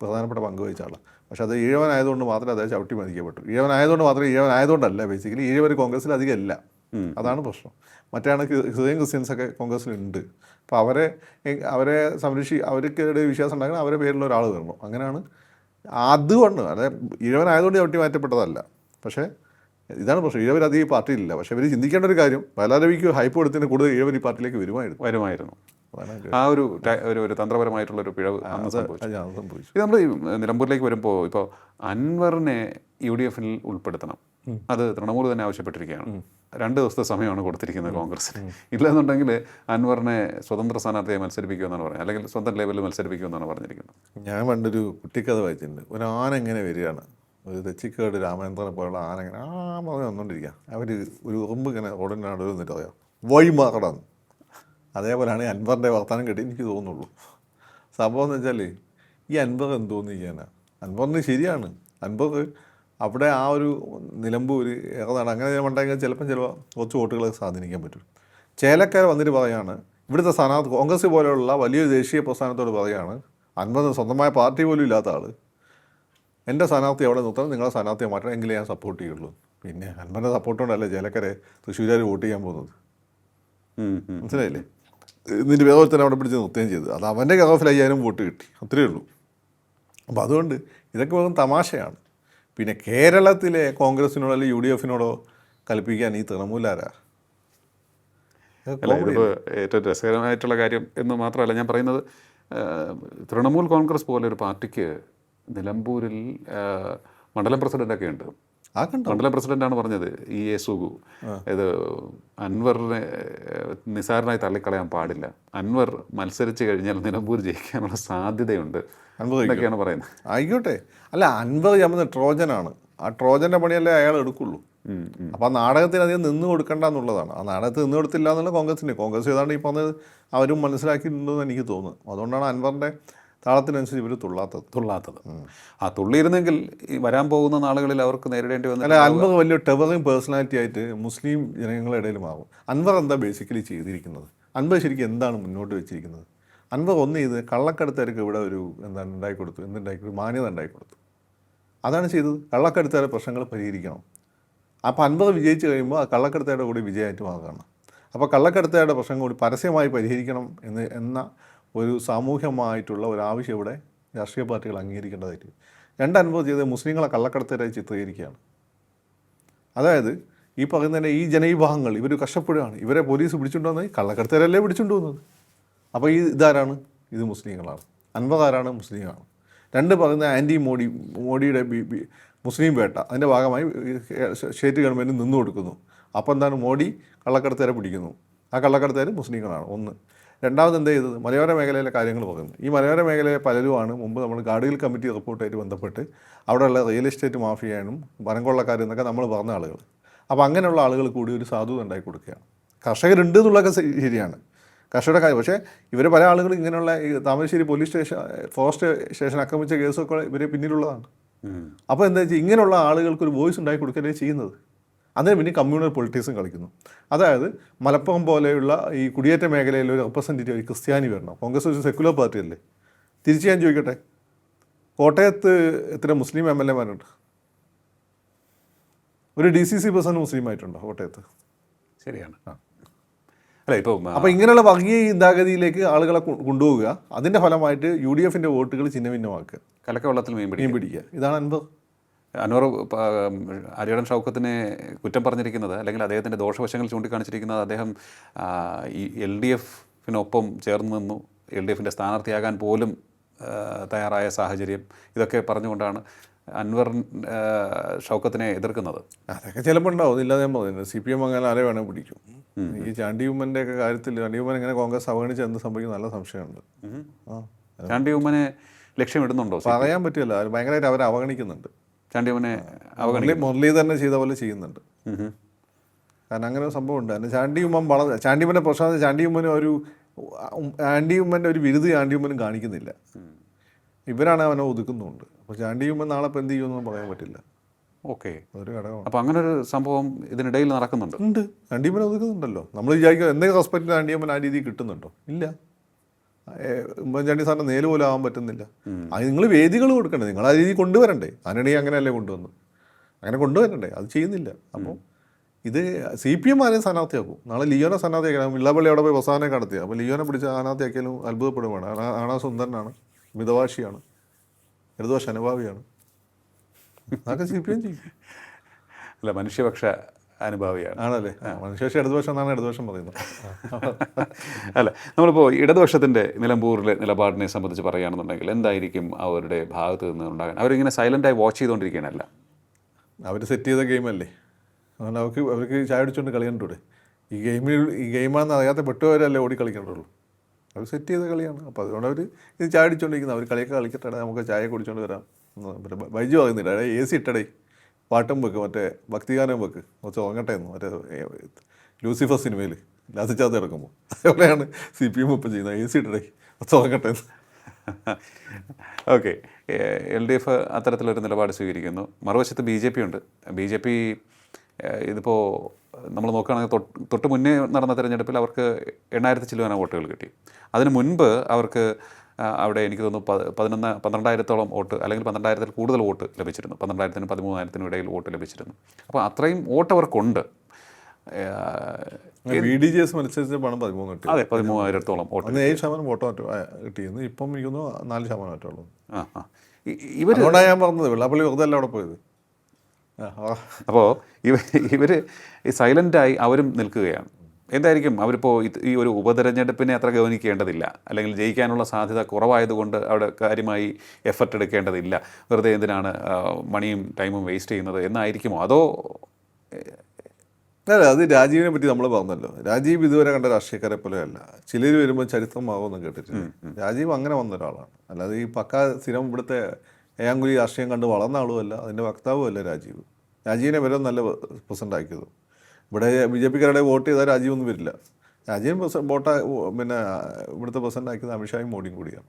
പ്രധാനപ്പെട്ട പങ്ക് വഹിച്ച ആളാണ് പക്ഷേ അത് ഈഴവനായതുകൊണ്ട് മാത്രമേ അദ്ദേഹം ചവിട്ടി മതിക്കപ്പെട്ടു. ഈഴവനായതുകൊണ്ട് മാത്രമേ ഈഴവനായതുകൊണ്ടല്ല ബേസിക്കലി ഈഴവർ കോൺഗ്രസ്സിൽ അധികം ഇല്ല അതാണ് പ്രശ്നം. മറ്റാണ് ഹൃദയം ക്രിസ്ത്യൻസൊക്കെ കോൺഗ്രസ്സിലുണ്ട്. അപ്പോൾ അവരെ അവരെ സംരക്ഷി അവർക്ക് വിശ്വാസം ഉണ്ടാക്കണം അവരെ പേരിലുള്ള ഒരാൾ വരണം. അങ്ങനെയാണ്. അതുകൊണ്ട് അതായത് ഇഴവനായതുകൊണ്ട് ചവിട്ടി മാറ്റപ്പെട്ടതല്ല. പക്ഷേ ഇതാണ് പ്രശ്നം. ഇഴവർ അധികം ഈ പാർട്ടിയിലില്ല. പക്ഷേ ഇവർ ചിന്തിക്കേണ്ട ഒരു കാര്യം ബാലാരവിക്ക് ഹൈപ്പ് കൊടുത്തതിന് കൂടുതൽ ഇഴവർ ഈ പാർട്ടിയിലേക്ക് വരുമായിരുന്നു. വരുമായിരുന്നു. ആ ഒരു ഒരു ഒരു തന്ത്രപരമായിട്ടുള്ള ഒരു പിഴവ് സംഭവിച്ചു. ഇത് നമ്മൾ നിലമ്പൂരിലേക്ക് വരുമ്പോൾ ഇപ്പോൾ അൻവറിനെ യു ഡി എഫിൽ ഉൾപ്പെടുത്തണം. അത് തൃണമൂൽ തന്നെ ആവശ്യപ്പെട്ടിരിക്കുകയാണ്. രണ്ട് ദിവസത്തെ സമയമാണ് കൊടുത്തിരിക്കുന്നത് കോൺഗ്രസിന് ഇല്ലെന്നുണ്ടെങ്കിൽ അൻവറിനെ സ്വതന്ത്ര സ്ഥാനാർത്ഥിയെ മത്സരിപ്പിക്കുമെന്നാണ് പറഞ്ഞത്. അല്ലെങ്കിൽ സ്വന്തം ലെവലിൽ മത്സരിപ്പിക്കുമെന്നാണ് പറഞ്ഞിരിക്കുന്നത്. ഞാൻ പണ്ടൊരു കുട്ടിക്കഥ വായിച്ചിട്ടുണ്ട്. ഒരു ആന എങ്ങനെ വരികയാണ്. ഒരു തെച്ചിക്കേട് രാമേന്ദ്രനെ പോലുള്ള ആന ഇങ്ങനെ ആ പറഞ്ഞ് വന്നുകൊണ്ടിരിക്കുക അവർ ഒരു ഉറുമ്പ് ഇങ്ങനെ റോഡിന്റെ നടുവിൽ നിന്നിട്ട് പറയാം മാറടാന്ന് അതേപോലെയാണ് അൻവറിന്റെ വർത്തമാനം കിട്ടി എനിക്ക് തോന്നുള്ളൂ സംഭവം എന്ന് വെച്ചാൽ ഈ അൻവർ എന്തോന്നിരിക്കാനാണ് അൻവറിന് ശരിയാണ്. അൻവർ അവിടെ ആ ഒരു നിലമ്പൂർ ഏതാണ് അങ്ങനെ ഉണ്ടെങ്കിൽ ചിലപ്പം ചിലപ്പോൾ കുറച്ച് വോട്ടുകളെ സ്വാധീനിക്കാൻ പറ്റും. ചേലക്കാർ വന്നിട്ട് പറയാണ് ഇവിടുത്തെ സ്ഥാനാർത്ഥി കോൺഗ്രസ് പോലെയുള്ള വലിയൊരു ദേശീയ പ്രസ്ഥാനത്തോട് പറയാണ് അൻവർ സ്വന്തമായ പാർട്ടി പോലും ഇല്ലാത്ത ആൾ എന്റെ സ്ഥാനാർത്ഥി അവിടെ നിർത്തണം? നിങ്ങളുടെ സ്ഥാനാർത്ഥിയെ മാറ്റണം. എങ്കിലേ ഞാൻ സപ്പോർട്ട് ചെയ്യുള്ളൂ. പിന്നെ അൻപന്റെ സപ്പോർട്ടുണ്ടല്ലേ ജലക്കരെ തൃശ്ശൂരാർ വോട്ട് ചെയ്യാൻ പോകുന്നത്. മനസ്സിലായില്ലേ? ഇതിന്റെ വേറെ തന്നെ അവിടെ പിടിച്ച് നിർത്തുകയും ചെയ്തു. അത് അവന്റെ കഥത്തിൽ അയ്യായിരം വോട്ട് കിട്ടി. അത്രയേ ഉള്ളൂ. അപ്പോൾ അതുകൊണ്ട് ഇതൊക്കെ വെറും തമാശയാണ്. പിന്നെ കേരളത്തിലെ കോൺഗ്രസിനോടോ അല്ലെങ്കിൽ യു ഡി എഫിനോടോ കൽപ്പിക്കാൻ ഈ തൃണമൂലാരാ അല്ല ഇതിപ്പോൾ ഏറ്റവും രസകരമായിട്ടുള്ള കാര്യം എന്ന് മാത്രമല്ല ഞാൻ പറയുന്നത് തൃണമൂൽ കോൺഗ്രസ് പോലെ ഒരു പാർട്ടിക്ക് നിലമ്പൂരിൽ മണ്ഡലം പ്രസിഡന്റൊക്കെ ഉണ്ട്. ആ കണ്ടോ? മണ്ഡലം പ്രസിഡന്റാണ് പറഞ്ഞത് ഇ എ സുഗു. ഇത് അൻവറിനെ നിസാരനായി തള്ളിക്കളയാൻ പാടില്ല. അൻവർ മത്സരിച്ച് കഴിഞ്ഞാൽ നിലമ്പൂർ ജയിക്കാനുള്ള സാധ്യതയുണ്ട് എന്നൊക്കെയാണ് പറയുന്നത്. ആയിക്കോട്ടെ. അല്ല അൻവർ ചമന്ന് ട്രോജനാണ്. ആ ട്രോജന്റെ പണിയല്ലേ അയാൾ എടുക്കുള്ളൂ. അപ്പോൾ ആ നാടകത്തിന് അധികം നിന്ന് കൊടുക്കണ്ട എന്നുള്ളതാണ്. ആ നാടകത്തിൽ നിന്ന് കൊടുത്തില്ല എന്നുള്ള കോൺഗ്രസിന്റെ കോൺഗ്രസ് ഏതാണ്ട് ഈ പറഞ്ഞത് അവരും മനസ്സിലാക്കിയിട്ടുണ്ടെന്ന് എനിക്ക് തോന്നുന്നു. അതുകൊണ്ടാണ് അൻവറിന്റെ താളത്തിനനുസരിച്ച് ഇവർ തുള്ളാത്തത്. തുള്ളാത്തത്. ആ തുള്ളിയിരുന്നെങ്കിൽ ഈ വരാൻ പോകുന്ന നാളുകളിൽ അവർക്ക് നേരിടേണ്ടി അല്ല വന്ന അൻവർ വലിയ ടെവറിങ് പേഴ്സണാലിറ്റി ആയിട്ട് മുസ്ലിം ജനങ്ങളുടെ ഇടയിൽ മാറും അൻവർ എന്താ ബേസിക്കലി ചെയ്തിരിക്കുന്നത്? അൻവർ ശരിക്കും എന്താണ് മുന്നോട്ട് വെച്ചിരിക്കുന്നത്? അൻവർ ഒന്ന് ചെയ്ത് കള്ളക്കടുത്തവർക്ക് ഇവിടെ ഒരു എന്താണ് ഉണ്ടാക്കി കൊടുത്തു എന്തുണ്ടാക്കി കൊടുത്തു? മാന്യത ഉണ്ടാക്കി കൊടുത്തു അതാണ് ചെയ്തത്. കള്ളക്കടുത്തവരുടെ പ്രശ്നങ്ങൾ പരിഹരിക്കണം. അപ്പോൾ അൻപത് വിജയിച്ച് കഴിയുമ്പോൾ ആ കള്ളക്കടുത്തയുടെ കൂടി വിജയമായിട്ട് മാറുകയാണ്. അപ്പോൾ കള്ളക്കടുത്തയുടെ പ്രശ്നം കൂടി പരസ്യമായി പരിഹരിക്കണം എന്ന് എന്ന ഒരു സാമൂഹ്യമായിട്ടുള്ള ഒരു ആവശ്യം ഇവിടെ രാഷ്ട്രീയ പാർട്ടികൾ അംഗീകരിക്കേണ്ടതായിട്ട് രണ്ട് അനുഭവം ചെയ്ത് മുസ്ലിങ്ങളെ കള്ളക്കടത്തരായി ചിത്രീകരിക്കുകയാണ്. അതായത് ഈ പറയുന്നതിന്റെ ഈ ജനവിഭാഗങ്ങൾ ഇവർ കഷ്ടപ്പെടുകയാണ്. ഇവരെ പോലീസ് പിടിച്ചുകൊണ്ടുവന്നത് കള്ളക്കടത്തുകാരല്ലേ പിടിച്ചുകൊണ്ടുവന്നത്? അപ്പോൾ ഈ ഇതാരാണ്? ഇത് മുസ്ലിങ്ങളാണ്. അൻപതാരാണ് മുസ്ലിങ്ങളാണ്. രണ്ട് പറയുന്ന ആന്റി മോഡി മോഡിയുടെ മുസ്ലിം വേട്ട അതിന്റെ ഭാഗമായി സ്റ്റേറ്റ് ഗവൺമെന്റ് നിന്നു കൊടുക്കുന്നു. അപ്പോൾ എന്താണ്? മോഡി കള്ളക്കടത്തുകാരെ പിടിക്കുന്നു. ആ കള്ളക്കടത്തുകാർ മുസ്ലിങ്ങളാണ്. ഒന്ന്. രണ്ടാമത് എന്ത് ചെയ്തത്? മലയോര മേഖലയിലെ കാര്യങ്ങൾ പറയുന്നു ഈ മലയോര മേഖലയിലെ പലരുമാണ് മുമ്പ് നമ്മൾ ഗാർഡിയൽ കമ്മിറ്റി റിപ്പോർട്ടായിട്ട് ബന്ധപ്പെട്ട് അവിടെയുള്ള റിയൽ എസ്റ്റേറ്റ് മാഫിയാനും വനംകൊള്ളക്കാരെന്നൊക്കെ നമ്മൾ പറഞ്ഞ ആളുകൾ. അപ്പോൾ അങ്ങനെയുള്ള ആളുകൾ കൂടി ഒരു സാധുത ഉണ്ടാക്കി കൊടുക്കുകയാണ്. കർഷകരുണ്ട് എന്നുള്ളതൊക്കെ ശരിയാണ്. കർഷകരുടെ കാര്യം. പക്ഷേ ഇവർ പല ആളുകളും ഇങ്ങനെയുള്ള ഈ Thamarassery police station forest station ആക്രമിച്ച കേസൊക്കെ ഇവരെ പിന്നിലുള്ളതാണ്. അപ്പോൾ എന്താ വെച്ചാൽ ഇങ്ങനെയുള്ള ആളുകൾക്ക് ഒരു വോയിസ് ഉണ്ടാക്കി കൊടുക്കുകയല്ലേ ചെയ്യുന്നത്? അതിന് പിന്നെ കമ്മ്യൂണൽ പൊളിറ്റിക്സും കളിക്കുന്നു. അതായത് മലപ്പുറം പോലെയുള്ള ഈ കുടിയേറ്റ മേഖലയിൽ ഒരു റെപ്രസെന്റേറ്റീവ് ഒരു ക്രിസ്ത്യാനി വരണം. കോൺഗ്രസ് ഒരു സെക്യുലർ പാർട്ടി അല്ലേ? തിരിച്ചു ഞാൻ ചോദിക്കട്ടെ? കോട്ടയത്ത് എത്ര മുസ്ലിം എം എൽ എമാരുണ്ട്? ഒരു D C C president Muslim ആയിട്ടുണ്ടോ കോട്ടയത്ത്? ശരിയാണ്. അല്ല ഇപ്പോൾ അപ്പോൾ ഇങ്ങനെയുള്ള വർഗീയ ചിന്താഗതിയിലേക്ക് ആളുകളെ കൊണ്ടുപോകുക കൊണ്ടുപോവുക അതിന്റെ ഫലമായിട്ട് യു ഡി എഫിന്റെ വോട്ടുകൾ ചിഹ്നഭിന്നമാക്കുക കലക്കവെള്ളത്തിൽ മീൻ പിടി മീൻ പിടിക്കുക ഇതാണ് അൻപത് അൻവർ പ- അരിയടൻ ഷൗക്കത്തിനെ കുറ്റം പറഞ്ഞിരിക്കുന്നത് അല്ലെങ്കിൽ അദ്ദേഹത്തിന്റെ ദോഷവശങ്ങൾ ചൂണ്ടിക്കാണിച്ചിരിക്കുന്നത് അദ്ദേഹം ഈ എൽ ഡി എഫിനൊപ്പം ചേർന്ന് നിന്നു. എൽ ഡി എഫിന്റെ സ്ഥാനാർത്ഥിയാകാൻ പോലും തയ്യാറായ സാഹചര്യം ഇതൊക്കെ പറഞ്ഞുകൊണ്ടാണ് അൻവർ ഷൗക്കത്തിനെ എതിർക്കുന്നത്. അതൊക്കെ ചിലപ്പോൾ ഉണ്ടാവും. ഇല്ലാതെ ഞാൻ പറയുന്നത് സി പി എം അങ്ങനെ ആരെ വേണേൽ പിടിക്കും. ഈ ചാണ്ടി ഉമ്മന്റെ ഒക്കെ കാര്യത്തിൽ ചാണ്ടി ഉമ്മൻ എങ്ങനെ കോൺഗ്രസ് അവഗണിച്ച് എന്ത് സംഭവിക്കും നല്ല സംശയമുണ്ട്. ചാണ്ടി ഉമ്മനെ ലക്ഷ്യമിടുന്നുണ്ടോ പറയാൻ പറ്റില്ല. ഭയങ്കരമായിട്ട് അവർ അവഗണിക്കുന്നുണ്ട്. ചാണ്ടി ഉമ്മനെ മുരളി തന്നെ ചെയ്ത പോലെ ചെയ്യുന്നുണ്ട്. കാരണം അങ്ങനെ ഒരു സംഭവം ഉണ്ട് കാരണം ചാണ്ടി ഉമ്മൻ വളരെ ചാണ്ടിയമ്മന്റെ പ്രശ്നം ചാണ്ടിയമ്മനും ഒരു ആന്റി ഉമ്മന്റെ ഒരു ബിരുദ് ചാണ്ടി ഉമ്മനും കാണിക്കുന്നില്ല. ഇവരാണ് അവനെ ഒതുക്കുന്നുണ്ട്. അപ്പോൾ ചാണ്ടി ഉമ്മൻ നാളെ ഇപ്പം എന്ത് ചെയ്യുമെന്ന് പറയാൻ പറ്റില്ല. ഓക്കെ. ഒരു ഘടകമാണ്. അപ്പോൾ അങ്ങനെ ഒരു സംഭവം ഇതിനിടയിൽ നടക്കുന്നുണ്ട്. ഉണ്ട്. ആൻഡിയമ്മൻ ഒതുക്കുന്നുണ്ടല്ലോ. നമ്മൾ വിചാരിക്കും എന്തെങ്കിലും ഹോസ്പിറ്റലിൽ ആൻഡിയമ്മൻ ആ രീതിയിൽ കിട്ടുന്നുണ്ടോ? ഇല്ല. ഉമ്മൻചാണ്ടി സാറിന് നേൽ പോലും ആവാൻ പറ്റുന്നില്ല. അത് നിങ്ങൾ വേദികൾ കൊടുക്കണ്ടേ? നിങ്ങൾ ആ രീതി കൊണ്ടുവരണ്ടേ? അതിനിടയിൽ അങ്ങനെയല്ലേ കൊണ്ടുവന്നു? അങ്ങനെ കൊണ്ടുവരണ്ടേ? അത് ചെയ്യുന്നില്ല. അപ്പോൾ ഇത് സി പി എം ആരെയും സ്ഥാനാർത്ഥിയാക്കും. നാളെ ലിയോനെ സ്ഥാനാർത്ഥിയാക്കണം വിള്ളാപ്പള്ളി അവിടെ പോയി വസാനെ കടത്തി അപ്പോൾ ലിയോനെ പിടിച്ച് സ്ഥാനാർത്ഥിയാക്കിയാലും അത്ഭുതപ്പെടുവാണ്. ആണാ സുന്ദരനാണ്. മിതവാശിയാണ്. ഇടതുവശ അനുഭാവിയാണ്. അതൊക്കെ സി പി എം ചെയ്യും. അല്ല മനുഷ്യപക്ഷ അനുഭാവിയാണ്. ആണല്ലേ? മനുഷ്യശേഷി ഇടതുപക്ഷം എന്നാണ് ഇടതുപക്ഷം പറയുന്നത്. അല്ല നമ്മളിപ്പോൾ ഇടതുപക്ഷത്തിന്റെ നിലമ്പൂരിലെ നിലപാടിനെ സംബന്ധിച്ച് പറയുകയാണെന്നുണ്ടെങ്കിൽ എന്തായിരിക്കും അവരുടെ ഭാഗത്ത് നിന്ന് ഉണ്ടാകാൻ? അവരിങ്ങനെ സൈലന്റായി വാച്ച് ചെയ്തുകൊണ്ടിരിക്കുകയാണല്ല. അവർ സെറ്റ് ചെയ്ത ഗെയിമല്ലേ അതുകൊണ്ട് അവർക്ക് അവർക്ക് ചായ അടിച്ചുകൊണ്ട് കളിയണ്ടൂടെ ഈ ഗെയിമിൽ ഈ ഗെയിമാണെന്ന് അറിയാത്ത പെട്ടുപോരല്ലേ ഓടി കളിക്കേണ്ടുള്ളൂ അവർ സെറ്റ് ചെയ്ത കളിയാണ്. അപ്പോൾ അതുകൊണ്ട് അവർ ഇത് ചായ അടിച്ചുകൊണ്ടിരിക്കുന്നത് അവർ കളിയൊക്കെ കളിക്കട്ടെ നമുക്ക് ചായ കുടിച്ചുകൊണ്ട് വരാം. പിന്നെ വൈജു വാങ്ങുന്നില്ല ബൈജു പറയുന്നില്ല എ സി ഇട്ടടേ. പാട്ടും വെക്ക് മറ്റേ ഭക്തിഗാനം വെക്ക്. കുറച്ച് ഉറങ്ങട്ടെ എന്ന് മറ്റേ ലൂസിഫർ സിനിമയിൽ ലാസിച്ചാത്ത എടുക്കുമ്പോൾ അതേപോലെയാണ് സി പി എം ഇപ്പം ചെയ്യുന്നത്? എ സി ഇട്ടേ കുറച്ച് ഉറങ്ങട്ടെ എന്ന് ഓക്കെ എൽ ഡി എഫ് അത്തരത്തിലൊരു നിലപാട് സ്വീകരിക്കുന്നു. മറുവശത്ത് ബി ജെ പി ഉണ്ട്. ബി ജെ പി ഇതിപ്പോൾ നമ്മൾ നോക്കുകയാണെങ്കിൽ തൊട്ട് മുന്നേ നടന്ന തിരഞ്ഞെടുപ്പിൽ അവർക്ക് എണ്ണായിരത്തി ചില്ലുവാന വോട്ടുകൾ കിട്ടി. അതിന് മുൻപ് അവർക്ക് അവിടെ എനിക്ക് തോന്നുന്നു പതിനൊന്ന് പന്ത്രണ്ടായിരത്തോളം വോട്ട് അല്ലെങ്കിൽ പന്ത്രണ്ടായിരത്തിൽ കൂടുതൽ വോട്ട് ലഭിച്ചിരുന്നു. പന്ത്രണ്ടായിരത്തിനും പതിമൂന്നായിരത്തിനും ഇടയിൽ വോട്ട് ലഭിച്ചിരുന്നു. അപ്പോൾ അത്രയും വോട്ട് അവർക്കുണ്ട്. ബി ഡി ജി എസ് പതിമൂന്ന് കിട്ടി. അതെ പതിമൂവായിരത്തോളം വോട്ട് ഏഴ് ശതമാനം വോട്ടോ കിട്ടിയിരുന്നു. ഇപ്പം എനിക്ക് തോന്നുന്നു നാല് ശതമാനം ആയിട്ടുള്ളൂ ആ ആ. ഇവർ അതുകൊണ്ടാണ് ഞാൻ പറഞ്ഞത് വെള്ളാപ്പള്ളി വെറുതെ അല്ല അവിടെ പോയത്. അപ്പോൾ ഇവർ ഇവർ സൈലന്റായി അവരും നിൽക്കുകയാണ്. എന്തായിരിക്കും? അവരിപ്പോൾ ഈ ഒരു ഉപതെരഞ്ഞെടുപ്പിനെ അത്ര ഗവനിക്കേണ്ടതില്ല അല്ലെങ്കിൽ ജയിക്കാനുള്ള സാധ്യത കുറവായതുകൊണ്ട് അവിടെ കാര്യമായി എഫർട്ട് എടുക്കേണ്ടതില്ല. വെറുതെ എന്തിനാണ് മണിയും ടൈമും വേസ്റ്റ് ചെയ്യുന്നത് എന്നായിരിക്കുമോ? അതോ അല്ല അത് രാജീവിനെ പറ്റി നമ്മൾ പറഞ്ഞല്ലോ. രാജീവ് ഇതുവരെ കണ്ട രാഷ്ട്രീയക്കാരെ പോലെയല്ല. ചിലർ വരുമ്പോൾ ചരിത്രമാകുമെന്ന് കേട്ടിട്ടില്ല. രാജീവ് അങ്ങനെ വന്ന ഒരാളാണ്. അല്ലാതെ ഈ പക്ക സ്ഥിരം ഇവിടുത്തെ ഏയാങ്കുലി രാഷ്ട്രീയം കണ്ട് വളർന്ന ആളുമല്ല. അതിന്റെ വക്താവുമല്ല രാജീവ്. രാജീവിനെ വരെ നല്ല പ്രസന്റ് ആക്കിയത് ഇവിടെ ബി ജെ പിക്കാരുടെ വോട്ട് ചെയ്താൽ രാജീവ് ഒന്നും വരില്ല. രാജീവ് വോട്ട് പിന്നെ ഇവിടുത്തെ പ്രസിഡന്റ് ആക്കിയത് അമിത്ഷായും മോഡിയും കൂടിയാണ്.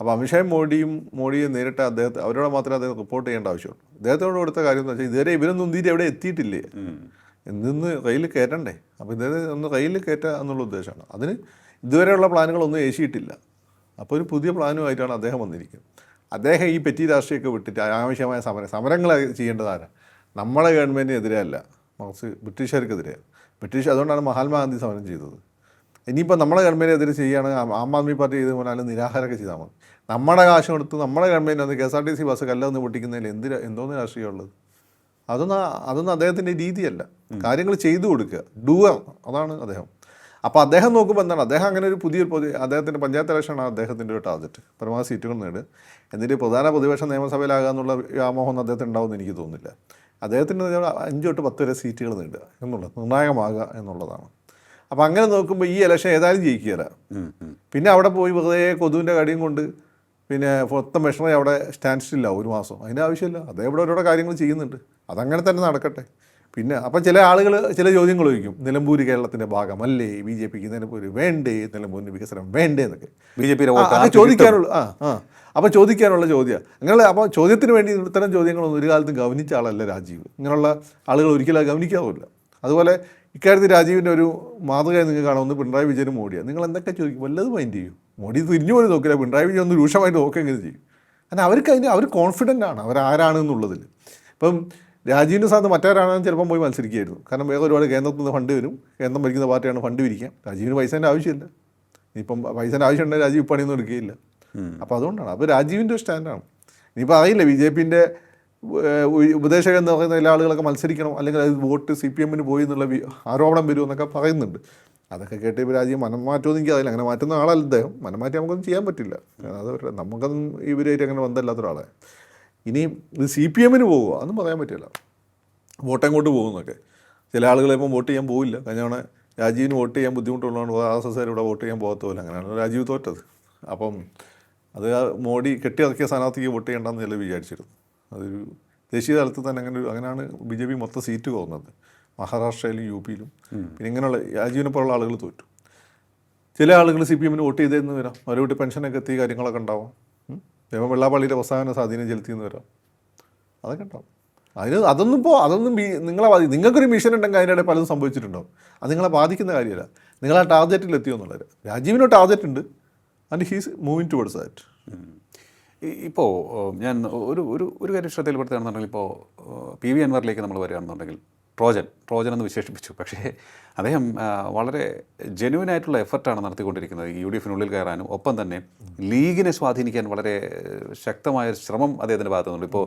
അപ്പോൾ അമിത്ഷായും മോഡിയും മോഡിയെ നേരിട്ട് അദ്ദേഹത്തെ അവരോട് മാത്രമേ അദ്ദേഹം റിപ്പോർട്ട് ചെയ്യേണ്ട ആവശ്യമുള്ളൂ. അദ്ദേഹത്തോട് കൊടുത്ത കാര്യം എന്ന് വെച്ചാൽ ഇതുവരെ ഇവരൊന്നും ഇന്ത്യയിൽ എവിടെ എത്തിയിട്ടില്ലേ? നിന്ന് റെയിൽ കയറ്റണ്ടേ? അപ്പോൾ ഇദ്ദേഹം ഒന്ന് റെയിൽ കയറ്റുക എന്നുള്ള ഉദ്ദേശമാണ്. അതിന് ഇതുവരെയുള്ള പ്ലാനുകളൊന്നും ഏശിയിട്ടില്ല. അപ്പോൾ ഒരു പുതിയ പ്ലാനുമായിട്ടാണ് അദ്ദേഹം വന്നിരിക്കുന്നത്. അദ്ദേഹം ഈ പെറ്റി രാഷ്ട്രീയമൊക്കെ വിട്ടിട്ട് ആവശ്യമായ സമരം സമരങ്ങൾ ചെയ്യേണ്ടതാണ് നമ്മളെ ഗവൺമെന്റിനെതിരെ അല്ല. മറിച്ച് ബ്രിട്ടീഷുകാർക്കെതിരെ. ബ്രിട്ടീഷ് അതുകൊണ്ടാണ് മഹാത്മാഗാന്ധി സമരം ചെയ്തത്. ഇനിയിപ്പോൾ നമ്മുടെ ഗവൺമെന്റിനെതിരെ ചെയ്യുകയാണെങ്കിൽ ആം- ആദ്മി പാർട്ടി ചെയ്ത് പോലെ നിരാഹാരമൊക്കെ ചെയ്താൽ മതി. നമ്മുടെ കാശ് കൊടുത്ത് നമ്മുടെ ഗവൺമെന്റ് വന്ന് K S R T C bus കല്ലെന്ന് പൊട്ടിക്കുന്നതിൽ എന്ത് എന്തോന്ന് രാഷ്ട്രീയമുള്ളത് അതൊന്നും അതൊന്നും അദ്ദേഹത്തിന്റെ രീതിയല്ല. കാര്യങ്ങൾ ചെയ്തു കൊടുക്കുക. ഡൂവർ അതാണ് അദ്ദേഹം. അപ്പോൾ അദ്ദേഹം നോക്കുമ്പോൾ എന്താണ്? അദ്ദേഹം അങ്ങനെ ഒരു പുതിയൊരു പൊതു അദ്ദേഹത്തിന്റെ പഞ്ചായത്ത് ഇലക്ഷനാണ് അദ്ദേഹത്തിന്റെ ഒരു ടാർഗറ്റ്. പരമാവധി സീറ്റുകൾ നേടുക എന്നിട്ട് പ്രധാന പ്രതിപക്ഷ നിയമസഭയിലാകാന്നുള്ള വ്യാമോഹം അദ്ദേഹത്തിന് ഉണ്ടാവുമെന്ന് എനിക്ക് തോന്നുന്നില്ല. അദ്ദേഹത്തിന് അഞ്ച് തൊട്ട് പത്ത് വരെ സീറ്റുകൾ നേടുക എന്നുള്ളത് നിർണായകമാകുക എന്നുള്ളതാണ്. അപ്പോൾ അങ്ങനെ നോക്കുമ്പോൾ ഈ ഇലക്ഷൻ ഏതായാലും ജയിക്കുകയില്ല. പിന്നെ അവിടെ പോയി വെറുതെ കൊതുവിന്റെ കടിയും കൊണ്ട് പിന്നെ മൊത്തം മെഷറി അവിടെ സ്റ്റാൻഡ് സ്റ്റില്ല ഒരു മാസം. അതിന്റെ ആവശ്യമില്ല. അതേ ഇവിടെ ഓരോ കാര്യങ്ങൾ ചെയ്യുന്നുണ്ട്. അതങ്ങനെ തന്നെ നടക്കട്ടെ. പിന്നെ അപ്പം ചില ആളുകൾ ചില ചോദ്യങ്ങൾ ചോദിക്കും. നിലമ്പൂർ കേരളത്തിന്റെ ഭാഗമല്ലേ? ബി ജെ പിക്ക് നിലമ്പൂർ വേണ്ടേ? നിലമ്പൂരിന് വികസനം വേണ്ടേ എന്നൊക്കെ. ബി ജെ പിയുടെ ചോദിക്കാനുള്ള ആ ആ. അപ്പോൾ ചോദിക്കാനുള്ള ചോദ്യം. അങ്ങനെ അപ്പോൾ ചോദ്യത്തിന് വേണ്ടി ഇത്തരം ചോദ്യങ്ങളൊന്നും ഒരു കാലത്തും ഗവനിച്ച ആളല്ല രാജീവ്. ഇങ്ങനെയുള്ള ആളുകൾ ഒരിക്കലും ഗവനിക്കാവില്ല അതുപോലെ ഇക്കാര്യത്തിൽ രാജീവിന്റെ ഒരു മാതൃകയായി നിങ്ങൾക്ക് കാണാവുന്ന പിണറായി വിജയനും മോഡിയാണ്. നിങ്ങൾ എന്തൊക്കെ ചോദിക്കും? വല്ലതും മൈൻഡ് ചെയ്യും. മോഡി തിരിഞ്ഞു പോലും നോക്കില്ല. പിണറായി വിജയൻ ഒന്ന് രൂക്ഷമായിട്ട് നോക്കുകയെങ്കിലും ചെയ്യും. കാരണം അവർക്ക് അതിന് അവർ കോൺഫിഡന്റ് ആണ്. അവരാരാണെന്നുള്ളതിൽ ഇപ്പം രാജീവിന്റെ സ്ഥാനത്ത് മറ്റാരാണെന്ന് ചിലപ്പം പോയി മത്സരിക്കുകയായിരുന്നു. കാരണം വേറെ ഒരുപാട് കേന്ദ്രത്തിൽ നിന്ന് ഫണ്ട് വരും. കേന്ദ്രം ഭരിക്കുന്ന പാർട്ടിയാണ് ഫണ്ട് പിരിക്കാം രാജീവിന് പൈസേന്റെ ആവശ്യമില്ല. ഇപ്പം പൈസേന്റെ ആവശ്യമുണ്ടെങ്കിൽ രാജീവ് പണിയൊന്നും എടുക്കുകയില്ല. അപ്പോൾ അതുകൊണ്ടാണ്. അപ്പോൾ രാജീവിന്റെ സ്റ്റാൻഡാണ്. ഇനിയിപ്പോൾ അറിയില്ല ബി ജെ പിന്റെ ഉപദേശകൻ എന്ന് പറയുന്ന എല്ലാ ആളുകളൊക്കെ മത്സരിക്കണം അല്ലെങ്കിൽ അത് വോട്ട് സി പി എമ്മിന് പോയി എന്നുള്ള ആരോപണം വരും എന്നൊക്കെ പറയുന്നുണ്ട്. അതൊക്കെ കേട്ട് ഇപ്പോൾ രാജീവ് മനം മാറ്റുമെന്ന് എനിക്ക് അറിയില്ല അങ്ങനെ മാറ്റുന്ന ആളല്ല അദ്ദേഹം മനം മാറ്റി നമുക്കൊന്നും ചെയ്യാൻ പറ്റില്ല. കാരണം അത് നമുക്കൊന്നും ഇവരായിട്ട് അങ്ങനെ ബന്ധമില്ലാത്ത ഒരാളെ. ഇനി ഇത് സി പി എമ്മിന് പോകുമോ അതൊന്നും പറയാൻ പറ്റില്ല. വോട്ട് അങ്ങോട്ട് പോകുന്നൊക്കെ. ചില ആളുകൾ ഇപ്പം വോട്ട് ചെയ്യാൻ പോവില്ല. കഴിഞ്ഞ രാജീവിന് വോട്ട് ചെയ്യാൻ ബുദ്ധിമുട്ടുള്ളതാണ് ആർ എസ് എസ് ഇവിടെ വോട്ട് ചെയ്യാൻ പോകാത്ത പോലെ അങ്ങനെയാണ് രാജീവ് തോറ്റത്. അപ്പം അത് മോഡി കെട്ടിയിറക്കിയ സ്ഥാനാർത്ഥിക്ക് വോട്ട് ചെയ്യേണ്ടെന്ന് ചിലർ വിചാരിച്ചിരുന്നു. അതൊരു ദേശീയ തലത്തിൽ തന്നെ അങ്ങനെ ഒരു അങ്ങനെയാണ് ബി ജെ പി മൊത്തം സീറ്റ് പോകുന്നത്. മഹാരാഷ്ട്രയിലും യു പിയിലും പിന്നെ ഇങ്ങനെയുള്ള രാജീവിനെ പോലുള്ള ആളുകൾ തോറ്റു. ചില ആളുകൾ സി പി എമ്മിന് വോട്ട് ചെയ്തതെന്ന് വരാം. അവരെ വീട്ടിൽ പെൻഷനൊക്കെ എത്തി കാര്യങ്ങളൊക്കെ ഉണ്ടാവും. ചിലപ്പോൾ വെള്ളാപ്പള്ളിയുടെ പ്രസ്താവന സ്വാധീനം ചെലുത്തിയെന്ന് വരാം. അതൊക്കെ ഉണ്ടാവും. അതിന് അതൊന്നും ഇപ്പോൾ അതൊന്നും മീ നിങ്ങളെ ബാധി നിങ്ങൾക്കൊരു മിഷൻ ഉണ്ടെങ്കിൽ അതിനിടെ പലതും സംഭവിച്ചിട്ടുണ്ടാവും. അത് നിങ്ങളെ ബാധിക്കുന്ന കാര്യമല്ല. നിങ്ങളെ ടാർജറ്റിൽ ടാർഗറ്റിൽ എത്തിയോ എന്നുള്ളത് രാജീവിന് ടാർഗറ്റ് ഉണ്ട്. And he's moving towards that ഇപ്പോൾ ഞാൻ ഒരു ഒരു ഒരു കാര്യം ശ്രദ്ധയിൽപ്പെടുത്തുകയാണെന്നുണ്ടെങ്കിൽ ഇപ്പോൾ പി വി അൻവറിലേക്ക് നമ്മൾ വരികയാണെന്നുണ്ടെങ്കിൽ ട്രോജൻ ട്രോജൻ എന്ന് വിശേഷിപ്പിച്ചു. പക്ഷേ അദ്ദേഹം വളരെ ജെന്യൂൻ ആയിട്ടുള്ള എഫർട്ടാണ് നടത്തിക്കൊണ്ടിരിക്കുന്നത്. ഈ യു ഡി എഫിനുള്ളിൽ കയറാനും ഒപ്പം തന്നെ ലീഗിനെ സ്വാധീനിക്കാൻ വളരെ ശക്തമായ ശ്രമം അദ്ദേഹത്തിന്റെ ഭാഗത്തു നിന്നുണ്ട് ഇപ്പോൾ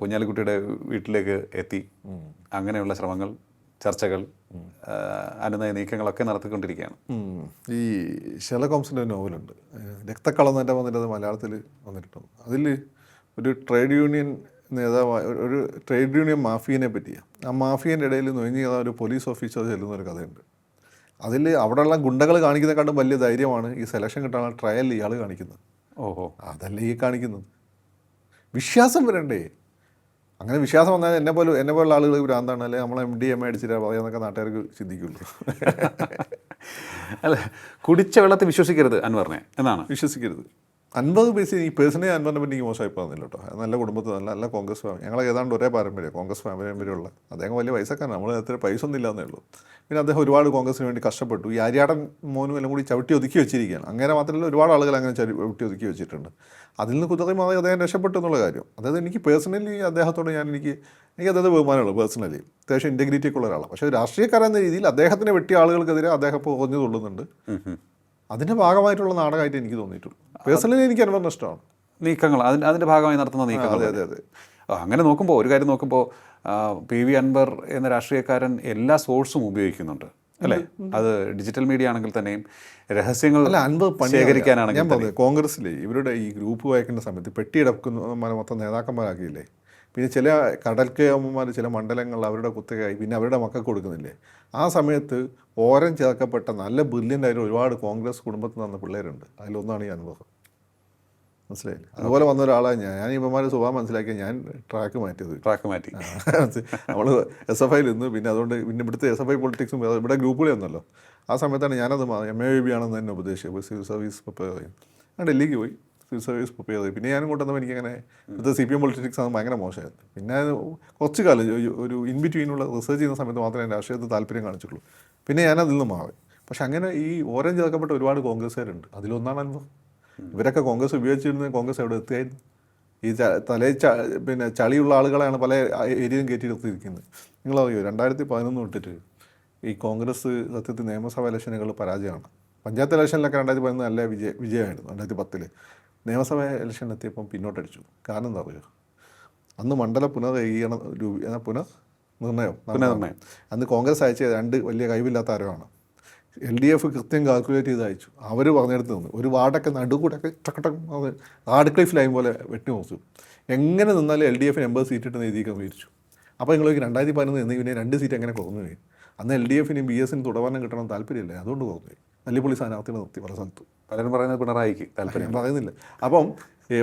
കുഞ്ഞാലിക്കുട്ടിയുടെ വീട്ടിലേക്ക് എത്തി. അങ്ങനെയുള്ള ശ്രമങ്ങൾ ചർച്ചകൾ അനുനയ നീക്കങ്ങളൊക്കെ നടത്തിക്കൊണ്ടിരിക്കുകയാണ്. ഈ ഷെലകോംസിന്റെ ഒരു നോവലുണ്ട്. ഏഹ് രക്തക്കളം തന്നെ വന്നിട്ട് മലയാളത്തിൽ വന്നിട്ടുണ്ട്. അതിൽ ഒരു ട്രേഡ് യൂണിയൻ നേതാവായ ഒരു- ട്രേഡ് യൂണിയൻ മാഫിയനെ പറ്റിയാണ് ആ മാഫിയന്റെ ഇടയിൽ നൊഴിഞ്ഞ് ഒരു പോലീസ് ഓഫീസർ ചെല്ലുന്ന ഒരു കഥയുണ്ട്. അതിൽ അവിടെയുള്ള ഗുണ്ടകൾ കാണിക്കുന്നതിനെക്കാട്ടും വലിയ ധൈര്യമാണ് ഈ സെലക്ഷൻ കിട്ടാനുള്ള ട്രയൽ ഇയാൾ കാണിക്കുന്നത്. ഓഹോ. അതല്ലേ ഈ കാണിക്കുന്നത്. വിശ്വാസം വരണ്ടേ? അങ്ങനെ വിശ്വാസം വന്നാൽ എന്നെ പോലെ എന്നെ പോലുള്ള ആളുകൾ ഭ്രാന്താണ് അല്ലെങ്കിൽ നമ്മൾ എം ഡി എം എ അടിച്ചിട്ട് പറയാന്നൊക്കെ നാട്ടുകാർക്ക് ചിന്തിക്കുള്ളൂ. അല്ല കുടിച്ച വെള്ളത്തെ വിശ്വസിക്കരുത് അൻവറിനെ. എന്നാണ്? വിശ്വസിക്കരുത്. അൻപത് പൈസ ഈ പേഴ്സണലി അൻപറിനെ പറ്റി എനിക്ക് മോശമായി പോകുന്നില്ല കേട്ടോ. അത് നല്ല കുടുംബത്തിൽ നല്ല നല്ല കോൺഗ്രസ് ഫാമിലി. ഞങ്ങൾ ഏതാണ്ട് ഒരേ പാരമ്പര്യം കോൺഗ്രസ് പാരമ്പര്യമുള്ള അദ്ദേഹം വലിയ പൈസക്കാരൻ നമ്മൾ അത്ര പൈസ ഒന്നും ഇല്ലാന്നേ ഉള്ളൂ. പിന്നെ അദ്ദേഹം ഒരുപാട് കോൺഗ്രസിന് വേണ്ടി കഷ്ടപ്പെട്ടു. ഈ ആര്യാടൻ മോനും എല്ലാം കൂടി ചവിട്ടി ഒതുക്കി വെച്ചിരിക്കുകയാണ്. അങ്ങനെ മാത്രമല്ല ഒരുപാട് ആളുകൾ അങ്ങനെ ചവിട്ടി ഒതുക്കി വെച്ചിട്ടുണ്ട്. അതിൽ നിന്ന് കുതിറി മാറി അദ്ദേഹം രക്ഷപ്പെട്ടു എന്നുള്ള കാര്യം. അതായത് എനിക്ക് പേഴ്സണലി അദ്ദേഹത്തോട് ഞാൻ എനിക്ക് എനിക്ക് അദ്ദേഹത്തെ ബഹുമാനമുള്ളൂ പേഴ്സണലി. അത്യാവശ്യം ഇന്റഗ്രിറ്റി ഒക്കെ ഉള്ള ഒരാളാണ്. പക്ഷേ രാഷ്ട്രീയക്കാരെന്ന രീതിയിൽ അദ്ദേഹത്തിനെ വെട്ടിയ ആളുകൾക്കെതിരെ അദ്ദേഹം കുറഞ്ഞു തുള്ളുന്നുണ്ട്. അതിന്റെ ഭാഗമായിട്ടുള്ള നാടകമായിട്ട് എനിക്ക് തോന്നിയിട്ടുള്ളൂ പേഴ്സണലി എനിക്ക് അനുഭവം ഇഷ്ടമാണ്. നീക്കങ്ങൾ അതിന്റെ അതിന്റെ ഭാഗമായി നടത്തുന്ന നീക്കങ്ങൾ. അതെ അതെ അതെ. അങ്ങനെ നോക്കുമ്പോൾ ഒരു കാര്യം നോക്കുമ്പോൾ പി വി അൻവർ എന്ന രാഷ്ട്രീയക്കാരൻ എല്ലാ സോഴ്സും ഉപയോഗിക്കുന്നുണ്ട് അല്ലേ? അത് ഡിജിറ്റൽ മീഡിയ ആണെങ്കിൽ തന്നെയും രഹസ്യങ്ങൾ ശേഖരിക്കാനാണെങ്കിൽ കോൺഗ്രസിലെ ഇവരുടെ ഈ ഗ്രൂപ്പ് വായിക്കേണ്ട സമയത്ത് പെട്ടിയിടക്കുന്ന മൊത്തം നേതാക്കന്മാരാക്കിയില്ലേ? പിന്നെ ചില കടൽക്കയമ്മമാർ ചില മണ്ഡലങ്ങൾ അവരുടെ കുത്തകയായി പിന്നെ അവരുടെ മക്കൾക്ക് കൊടുക്കുന്നില്ലേ? ആ സമയത്ത് ഓരം ചേർക്കപ്പെട്ട നല്ല ബ്രില്യന്റായിട്ട് ഒരുപാട് കോൺഗ്രസ് കുടുംബത്തിൽ നിന്ന് പിള്ളേരുണ്ട്. അതിലൊന്നാണ് ഈ അനുഭവം. മനസ്സിലായില്ലേ? അതുപോലെ വന്ന ഒരാളാണ് ഞാൻ. ഞാൻ ഇപ്പോൾ സ്വഭാവം മനസ്സിലാക്കിയ ഞാൻ ട്രാക്ക് മാറ്റിയത്. ട്രാക്ക് മാറ്റി. നമ്മൾ എസ് എഫ് ഐയിൽ നിന്ന് പിന്നെ അതുകൊണ്ട് പിന്നെ ഇവിടുത്തെ എസ് എഫ് ഐ പൊളിറ്റിക്സും ഇവിടെ ഗ്രൂപ്പുകളെ ഒന്നല്ലോ. ആ സമയത്താണ് ഞാനത് എം എ ബി ആണെന്ന് തന്നെ ഉപദേശിച്ചത്. സിവിൽ സർവീസ് ഡൽഹിക്ക് പോയി. സിവിൽ സർവീസ് പ്രിപ്പയർ ചെയ്തു. പിന്നെ ഞാൻ കൊണ്ടുവന്നപ്പോൾ എനിക്കങ്ങനെ ഇവിടുത്തെ സി പി എം പൊളിറ്റിക്സ് ആണ് ഭയങ്കര മോശമായിരുന്നു പിന്നെ അത് കുറച്ച് കാലം ഒരു- ഇൻ ബിറ്റ്വീനുള്ള റിസർച്ച് ചെയ്യുന്ന സമയത്ത് മാത്രമേ ഞാൻ രാഷ്ട്രീയത്തിൽ താല്പര്യം കാണിച്ചുള്ളൂ പിന്നെ ഞാൻ അതിൽ നിന്ന് മാറി. പക്ഷെ അങ്ങനെ ഈ ഓരം ചേർക്കപ്പെട്ട ഒരുപാട് കോൺഗ്രസ്സുകാരുണ്ട്. അതിലൊന്നാണ് അനുഭവം. ഇവരൊക്കെ കോൺഗ്രസ് ഉപയോഗിച്ചിരുന്ന കോൺഗ്രസ് എവിടെ എത്തിയായിരുന്നു? ഈ ച പിന്നെ ചളിയുള്ള ആളുകളെയാണ് പല ഏരിയയും കയറ്റി നിർത്തിയിരിക്കുന്നത്. നിങ്ങളറിയോ രണ്ടായിരത്തി പതിനൊന്ന് തൊട്ടിട്ട് ഈ കോൺഗ്രസ് സത്യത്തിൽ നിയമസഭാ ഇലക്ഷനുകൾ പരാജയമാണ്. പഞ്ചായത്ത് ഇലക്ഷനിലൊക്കെ രണ്ടായിരത്തി പതിനൊന്ന് നല്ല വിജയ വിജയമായിരുന്നു. രണ്ടായിരത്തി പത്തിൽ നിയമസഭാ ഇലക്ഷൻ എത്തിയപ്പം പിന്നോട്ടടിച്ചു. കാരണം എന്താ പറയുക അന്ന് മണ്ഡല പുനർഏകീകരണ രൂപ പുനർ നിർണയം പുനർനിർണയം. അന്ന് കോൺഗ്രസ് അയച്ച രണ്ട് വലിയ കഴിവില്ലാത്ത ആരവാണ് എൽ ഡി എഫ് കൃത്യം കാൽക്കുലേറ്റ് ചെയ്ത് അയച്ചു. അവർ പറഞ്ഞെടുത്ത് നിന്ന്. ഒരു വാർഡൊക്കെ നടുകൂടൊക്കെ ടക്കട്ടം ആഡ്ക്ലിഫ് ലൈൻ പോലെ വെട്ടി നോച്ചു എങ്ങനെ നിന്നാലും എൽ ഡി എഫിന് എൺപത് സീറ്റ് ഇട്ട് നീതി ക്രമീകരിച്ചു. അപ്പോൾ നിങ്ങൾ രണ്ടായിരത്തി പതിനൊന്ന് നിന്ന് പിന്നെ രണ്ട് സീറ്റ് എങ്ങനെ കുറഞ്ഞു പോയി? അന്ന് എൽ ഡി എഫിനും ബി എസിനും തുടവാനം കിട്ടണം താല്പര്യമില്ല. അതുകൊണ്ട് കുറഞ്ഞു പോയി. തല്ലിപ്പൊളി സ്ഥാനാർത്ഥികളെ നിർത്തി പല സ്ഥലത്തും. പലരും പറയുന്നത് പിണറായിക്ക് താല്പര്യം. പറയുന്നില്ല. അപ്പം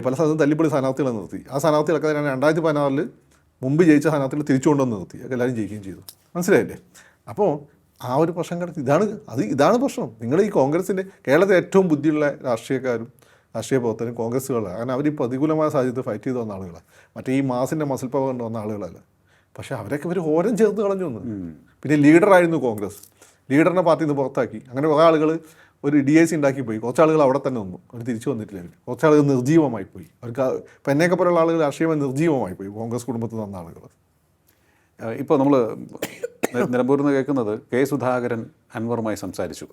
പല സ്ഥലത്തും തല്ലിപ്പൊളി സ്ഥാനാർത്ഥികളെ നിർത്തി. ആ സ്ഥാനാർത്ഥികളൊക്കെ തന്നെ രണ്ടായിരത്തി പതിനാറിൽ മുമ്പ് ജയിച്ച സ്ഥാനാർത്ഥികൾ തിരിച്ചുകൊണ്ടുവന്ന് നിർത്തി. എല്ലാവരും ജയിക്കുകയും ചെയ്തു. മനസ്സിലായില്ലേ? അപ്പോൾ ആ ഒരു പ്രശ്നം കിടക്കും ഇതാണ് അത് ഇതാണ് പ്രശ്നം. നിങ്ങൾ ഈ കോൺഗ്രസിന്റെ കേരളത്തിലെ ഏറ്റവും ബുദ്ധിയുള്ള രാഷ്ട്രീയക്കാരും രാഷ്ട്രീയ പ്രവർത്തനം കോൺഗ്രസ്സുകളാണ്. കാരണം അവർ ഈ പ്രതികൂലമായ സാഹചര്യത്തിൽ ഫൈറ്റ് ചെയ്ത് വന്ന ആളുകളാണ് മറ്റേ ഈ മാസിന്റെ മസിൽ പവർ കൊണ്ട് വന്ന ആളുകളല്ല. പക്ഷേ അവരൊക്കെ ഇവർ ഓരം ചേർത്ത് കളഞ്ഞു വന്നു. പിന്നെ ലീഡറായിരുന്നു കോൺഗ്രസ്. ലീഡറിനെ പാർട്ടിയിൽ നിന്ന് പുറത്താക്കി. അങ്ങനെ കുറേ ആളുകൾ ഒരു ഡി ഐ സി ഉണ്ടാക്കി പോയി. കുറച്ച് ആളുകൾ അവിടെ തന്നെ നിന്നു. അവർ തിരിച്ചു വന്നിട്ടില്ല അവർ കുറച്ച് ആളുകൾ നിർജീവമായി പോയി. അവർക്ക് ഇപ്പം എന്നെയൊക്കെ പോലുള്ള ആളുകൾ രാഷ്ട്രീയമായി നിർജീവമായി പോയി. കോൺഗ്രസ് കുടുംബത്തിൽ നിന്ന ആളുകൾ. ഇപ്പോൾ നമ്മൾ നിലമ്പൂരിൽ നിന്ന് കേൾക്കുന്നത് കെ സുധാകരൻ അൻവറുമായി സംസാരിച്ചു.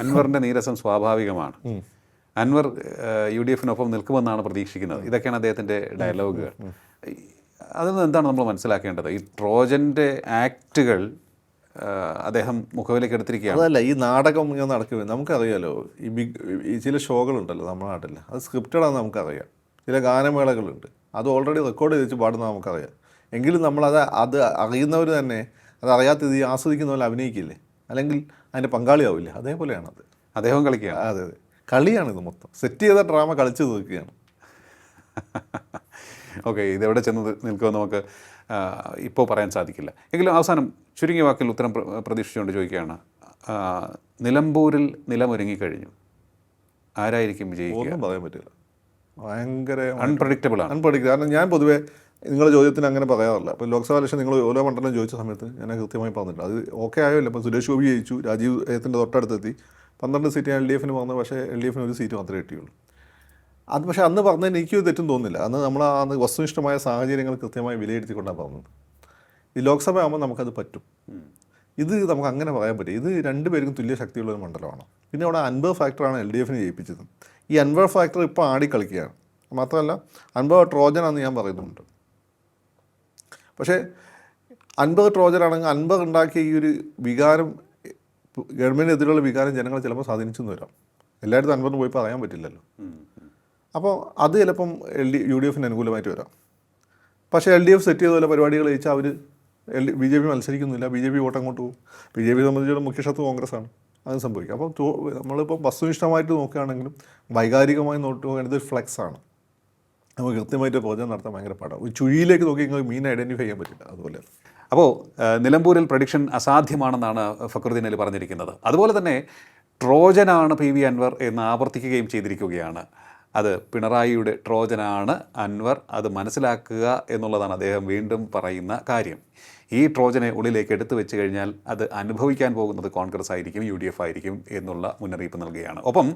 അൻവറിന്റെ നീരസം സ്വാഭാവികമാണ്. അൻവർ യു ഡി എഫിനൊപ്പം നിൽക്കുമെന്നാണ് പ്രതീക്ഷിക്കുന്നത്. ഇതൊക്കെയാണ് അദ്ദേഹത്തിന്റെ ഡയലോഗുകൾ. അതിൽ നിന്ന് എന്താണ് നമ്മൾ മനസ്സിലാക്കേണ്ടത്? ഈ ട്രോജന്റെ ആക്റ്റുകൾ അദ്ദേഹം മുഖവിലേക്ക് എടുത്തിരിക്കുകയാണ്. അതല്ല ഈ നാടകം ഇങ്ങനെ നടക്കുമ്പോൾ നമുക്കറിയാലോ ഈ ബിഗ് ഈ ചില ഷോകളുണ്ടല്ലോ നമ്മുടെ നാട്ടിൽ അത് സ്ക്രിപ്റ്റഡാണെന്ന് നമുക്കറിയാം. ചില ഗാനമേളകളുണ്ട്. അത് ഓൾറെഡി റെക്കോർഡ് ചെയ്ത് പാടുന്ന നമുക്കറിയാം. എങ്കിലും നമ്മളത് അത് അറിയുന്നവർ തന്നെ അത് അറിയാത്ത ഇത് ആസ്വദിക്കുന്ന പോലെ അഭിനയിക്കില്ലേ? അല്ലെങ്കിൽ അതിന്റെ പങ്കാളിയാവില്ല? അത് അദ്ദേഹം കളിക്കുക അതെ അതെ. കളിയാണിത് മൊത്തം. സെറ്റ് ചെയ്ത ഡ്രാമ കളിച്ചു തീർക്കുകയാണ്. ഓക്കെ ഇതെവിടെ ചെന്ന് നിൽക്കുമോ നമുക്ക് ഇപ്പോൾ പറയാൻ സാധിക്കില്ല. എങ്കിലും അവസാനം ചുരുങ്ങിയ വാക്കിൽ ഉത്തരം പ്ര- പ്രതീക്ഷിച്ചുകൊണ്ട് ചോദിക്കുകയാണ് നിലമ്പൂരിൽ നിലമൊരുങ്ങിക്കഴിഞ്ഞു ആരായിരിക്കും വിജയിക്കുക പറയാൻ പറ്റില്ല. ഭയങ്കര അൺപ്രഡിക്റ്റബിൾ ആണ്. അൺപ്രഡിക്റ്റ് കാരണം ഞാൻ പൊതുവേ നിങ്ങളുടെ ചോദ്യത്തിന് അങ്ങനെ പറയാറില്ല. അപ്പോൾ ലോക്സഭാ ഇലക്ഷൻ നിങ്ങൾ ഓരോ മണ്ഡലം ചോദിച്ച സമയത്ത് ഞാൻ കൃത്യമായി പറഞ്ഞിട്ടുണ്ട്. അത് ഓക്കെ ഇല്ല ഇപ്പോൾ സുരേഷ് ഗോപി ജയിച്ചു രാജീവ് ഏത്തിന്റെ തൊട്ടടുത്തെത്തി. പന്ത്രണ്ട് സീറ്റ് എൽ ഡി എഫിന് വന്നു. പക്ഷേ എൽ ഡി എഫിന് ഒരു സീറ്റ് മാത്രമേ കിട്ടിയുള്ളൂ. അത് പക്ഷേ അന്ന് പറഞ്ഞതിന് എനിക്ക് തെറ്റും തോന്നുന്നില്ല. അന്ന് നമ്മൾ അന്ന് വസ്തുനിഷ്ഠമായ സാഹചര്യങ്ങൾ കൃത്യമായി വിലയിരുത്തിക്കൊണ്ടാണ് പറഞ്ഞത്. ഈ ലോക്സഭ ആകുമ്പോൾ നമുക്കത് പറ്റും. ഇത് നമുക്ക് അങ്ങനെ പറയാൻ പറ്റും. ഇത് രണ്ടുപേർക്കും തുല്യ ശക്തിയുള്ള ഒരു മണ്ഡലമാണ്. പിന്നെ അവിടെ അൻപത് ഫാക്ടറാണ് എൽ ഡി എഫിന് ജയിപ്പിച്ചത്. ഈ അൻപത് ഫാക്ടർ ഇപ്പോൾ ആടിക്കളിക്കുകയാണ്. മാത്രമല്ല അൻപത് ട്രോജനാണെന്ന് ഞാൻ പറയുന്നുണ്ട്. പക്ഷേ അൻപത് ട്രോജനാണെങ്കിൽ അൻപത് ഉണ്ടാക്കിയ ഈ ഒരു വികാരം ഗവൺമെന്റിനെതിരെയുള്ള വികാരം ജനങ്ങളെ ചിലപ്പോൾ സ്വാധീനിച്ചെന്ന് വരാം. എല്ലായിടത്തും അൻപത് പോയി പറയാൻ പറ്റില്ലല്ലോ. അപ്പോൾ അത് ചിലപ്പം എൽ ഡി യു ഡി എഫിന് അനുകൂലമായിട്ട് വരാം. പക്ഷേ എൽ ഡി എഫ് സെറ്റ് ചെയ്ത പോലെ പരിപാടികൾ ജയിച്ചാൽ അവർ L D B J P മത്സരിക്കുന്നില്ല. B J P vote അങ്ങോട്ട് പോകും. ബി ജെ പി സംബന്ധിച്ചിടത്തോളം മുഖ്യ ശത്രു കോൺഗ്രസ്സാണ്. അത് സംഭവിക്കും. അപ്പം നമ്മളിപ്പോൾ വസ്തുനിഷ്ഠമായിട്ട് നോക്കുകയാണെങ്കിലും വൈകാരികമായി നോക്കുകയാണെങ്കിൽ ഇതൊരു ഫ്ലെക്സ് ആണ്. നമുക്ക് കൃത്യമായിട്ട് പ്രവചനം നടത്താൻ ഭയങ്കര പാടാണ് ചുഴിയിലേക്ക് നോക്കി നിങ്ങൾക്ക് മീൻ ഐഡന്റിഫൈ ചെയ്യാൻ പറ്റില്ല അതുപോലെ. അപ്പോൾ നിലമ്പൂരിൽ പ്രഡിക്ഷൻ അസാധ്യമാണെന്നാണ് ഫക്രുദ്ദീൻ അലി പറഞ്ഞിരിക്കുന്നത്. അതുപോലെ തന്നെ ട്രോജനാണ് പി വി അൻവർ എന്ന് ആവർത്തിക്കുകയും ചെയ്തിരിക്കുകയാണ്. അത് പിണറായിയുടെ ട്രോജനാണ് അൻവർ. അത് മനസ്സിലാക്കുക എന്നുള്ളതാണ് അദ്ദേഹം വീണ്ടും പറയുന്ന കാര്യം. ഈ ട്രോജനെ ഉള്ളിലേക്ക് എടുത്തു വെച്ച് കഴിഞ്ഞാൽ അത് അനുഭവിക്കാൻ പോകുന്നത് കോൺഗ്രസ് ആയിരിക്കും യു ഡി എഫ് ആയിരിക്കും എന്നുള്ള മുന്നറിയിപ്പ് നൽകുകയാണ്. ഒപ്പം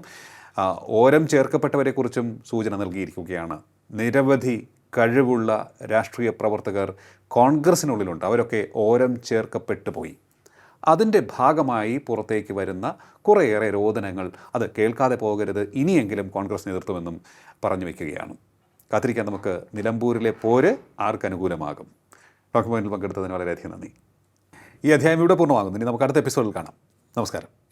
ഓരം ചേർക്കപ്പെട്ടവരെക്കുറിച്ചും സൂചന നൽകിയിരിക്കുകയാണ്. നിരവധി കഴിവുള്ള രാഷ്ട്രീയ പ്രവർത്തകർ കോൺഗ്രസിനുള്ളിലുണ്ട് അവരൊക്കെ ഓരം ചേർക്കപ്പെട്ടു പോയി. അതിന്റെ ഭാഗമായി പുറത്തേക്ക് വരുന്ന കുറേയേറെ രോദനങ്ങൾ. അത് കേൾക്കാതെ പോകരുത്. ഇനിയെങ്കിലും കോൺഗ്രസ് നേതൃത്വമെന്നും പറഞ്ഞു വയ്ക്കുകയാണ് കാത്തിരിക്കാൻ നമുക്ക് നിലമ്പൂരിലെ പോര് ആർക്കനുകൂലമാകും ഡോക്യുമെന്റിൽ പങ്കെടുത്തതിന് വളരെയധികം നന്ദി. ഈ അധ്യായം ഇവിടെ പൂർണമാകുന്നു. ഇനി നമുക്ക് അടുത്ത എപ്പിസോഡിൽ കാണാം. നമസ്കാരം.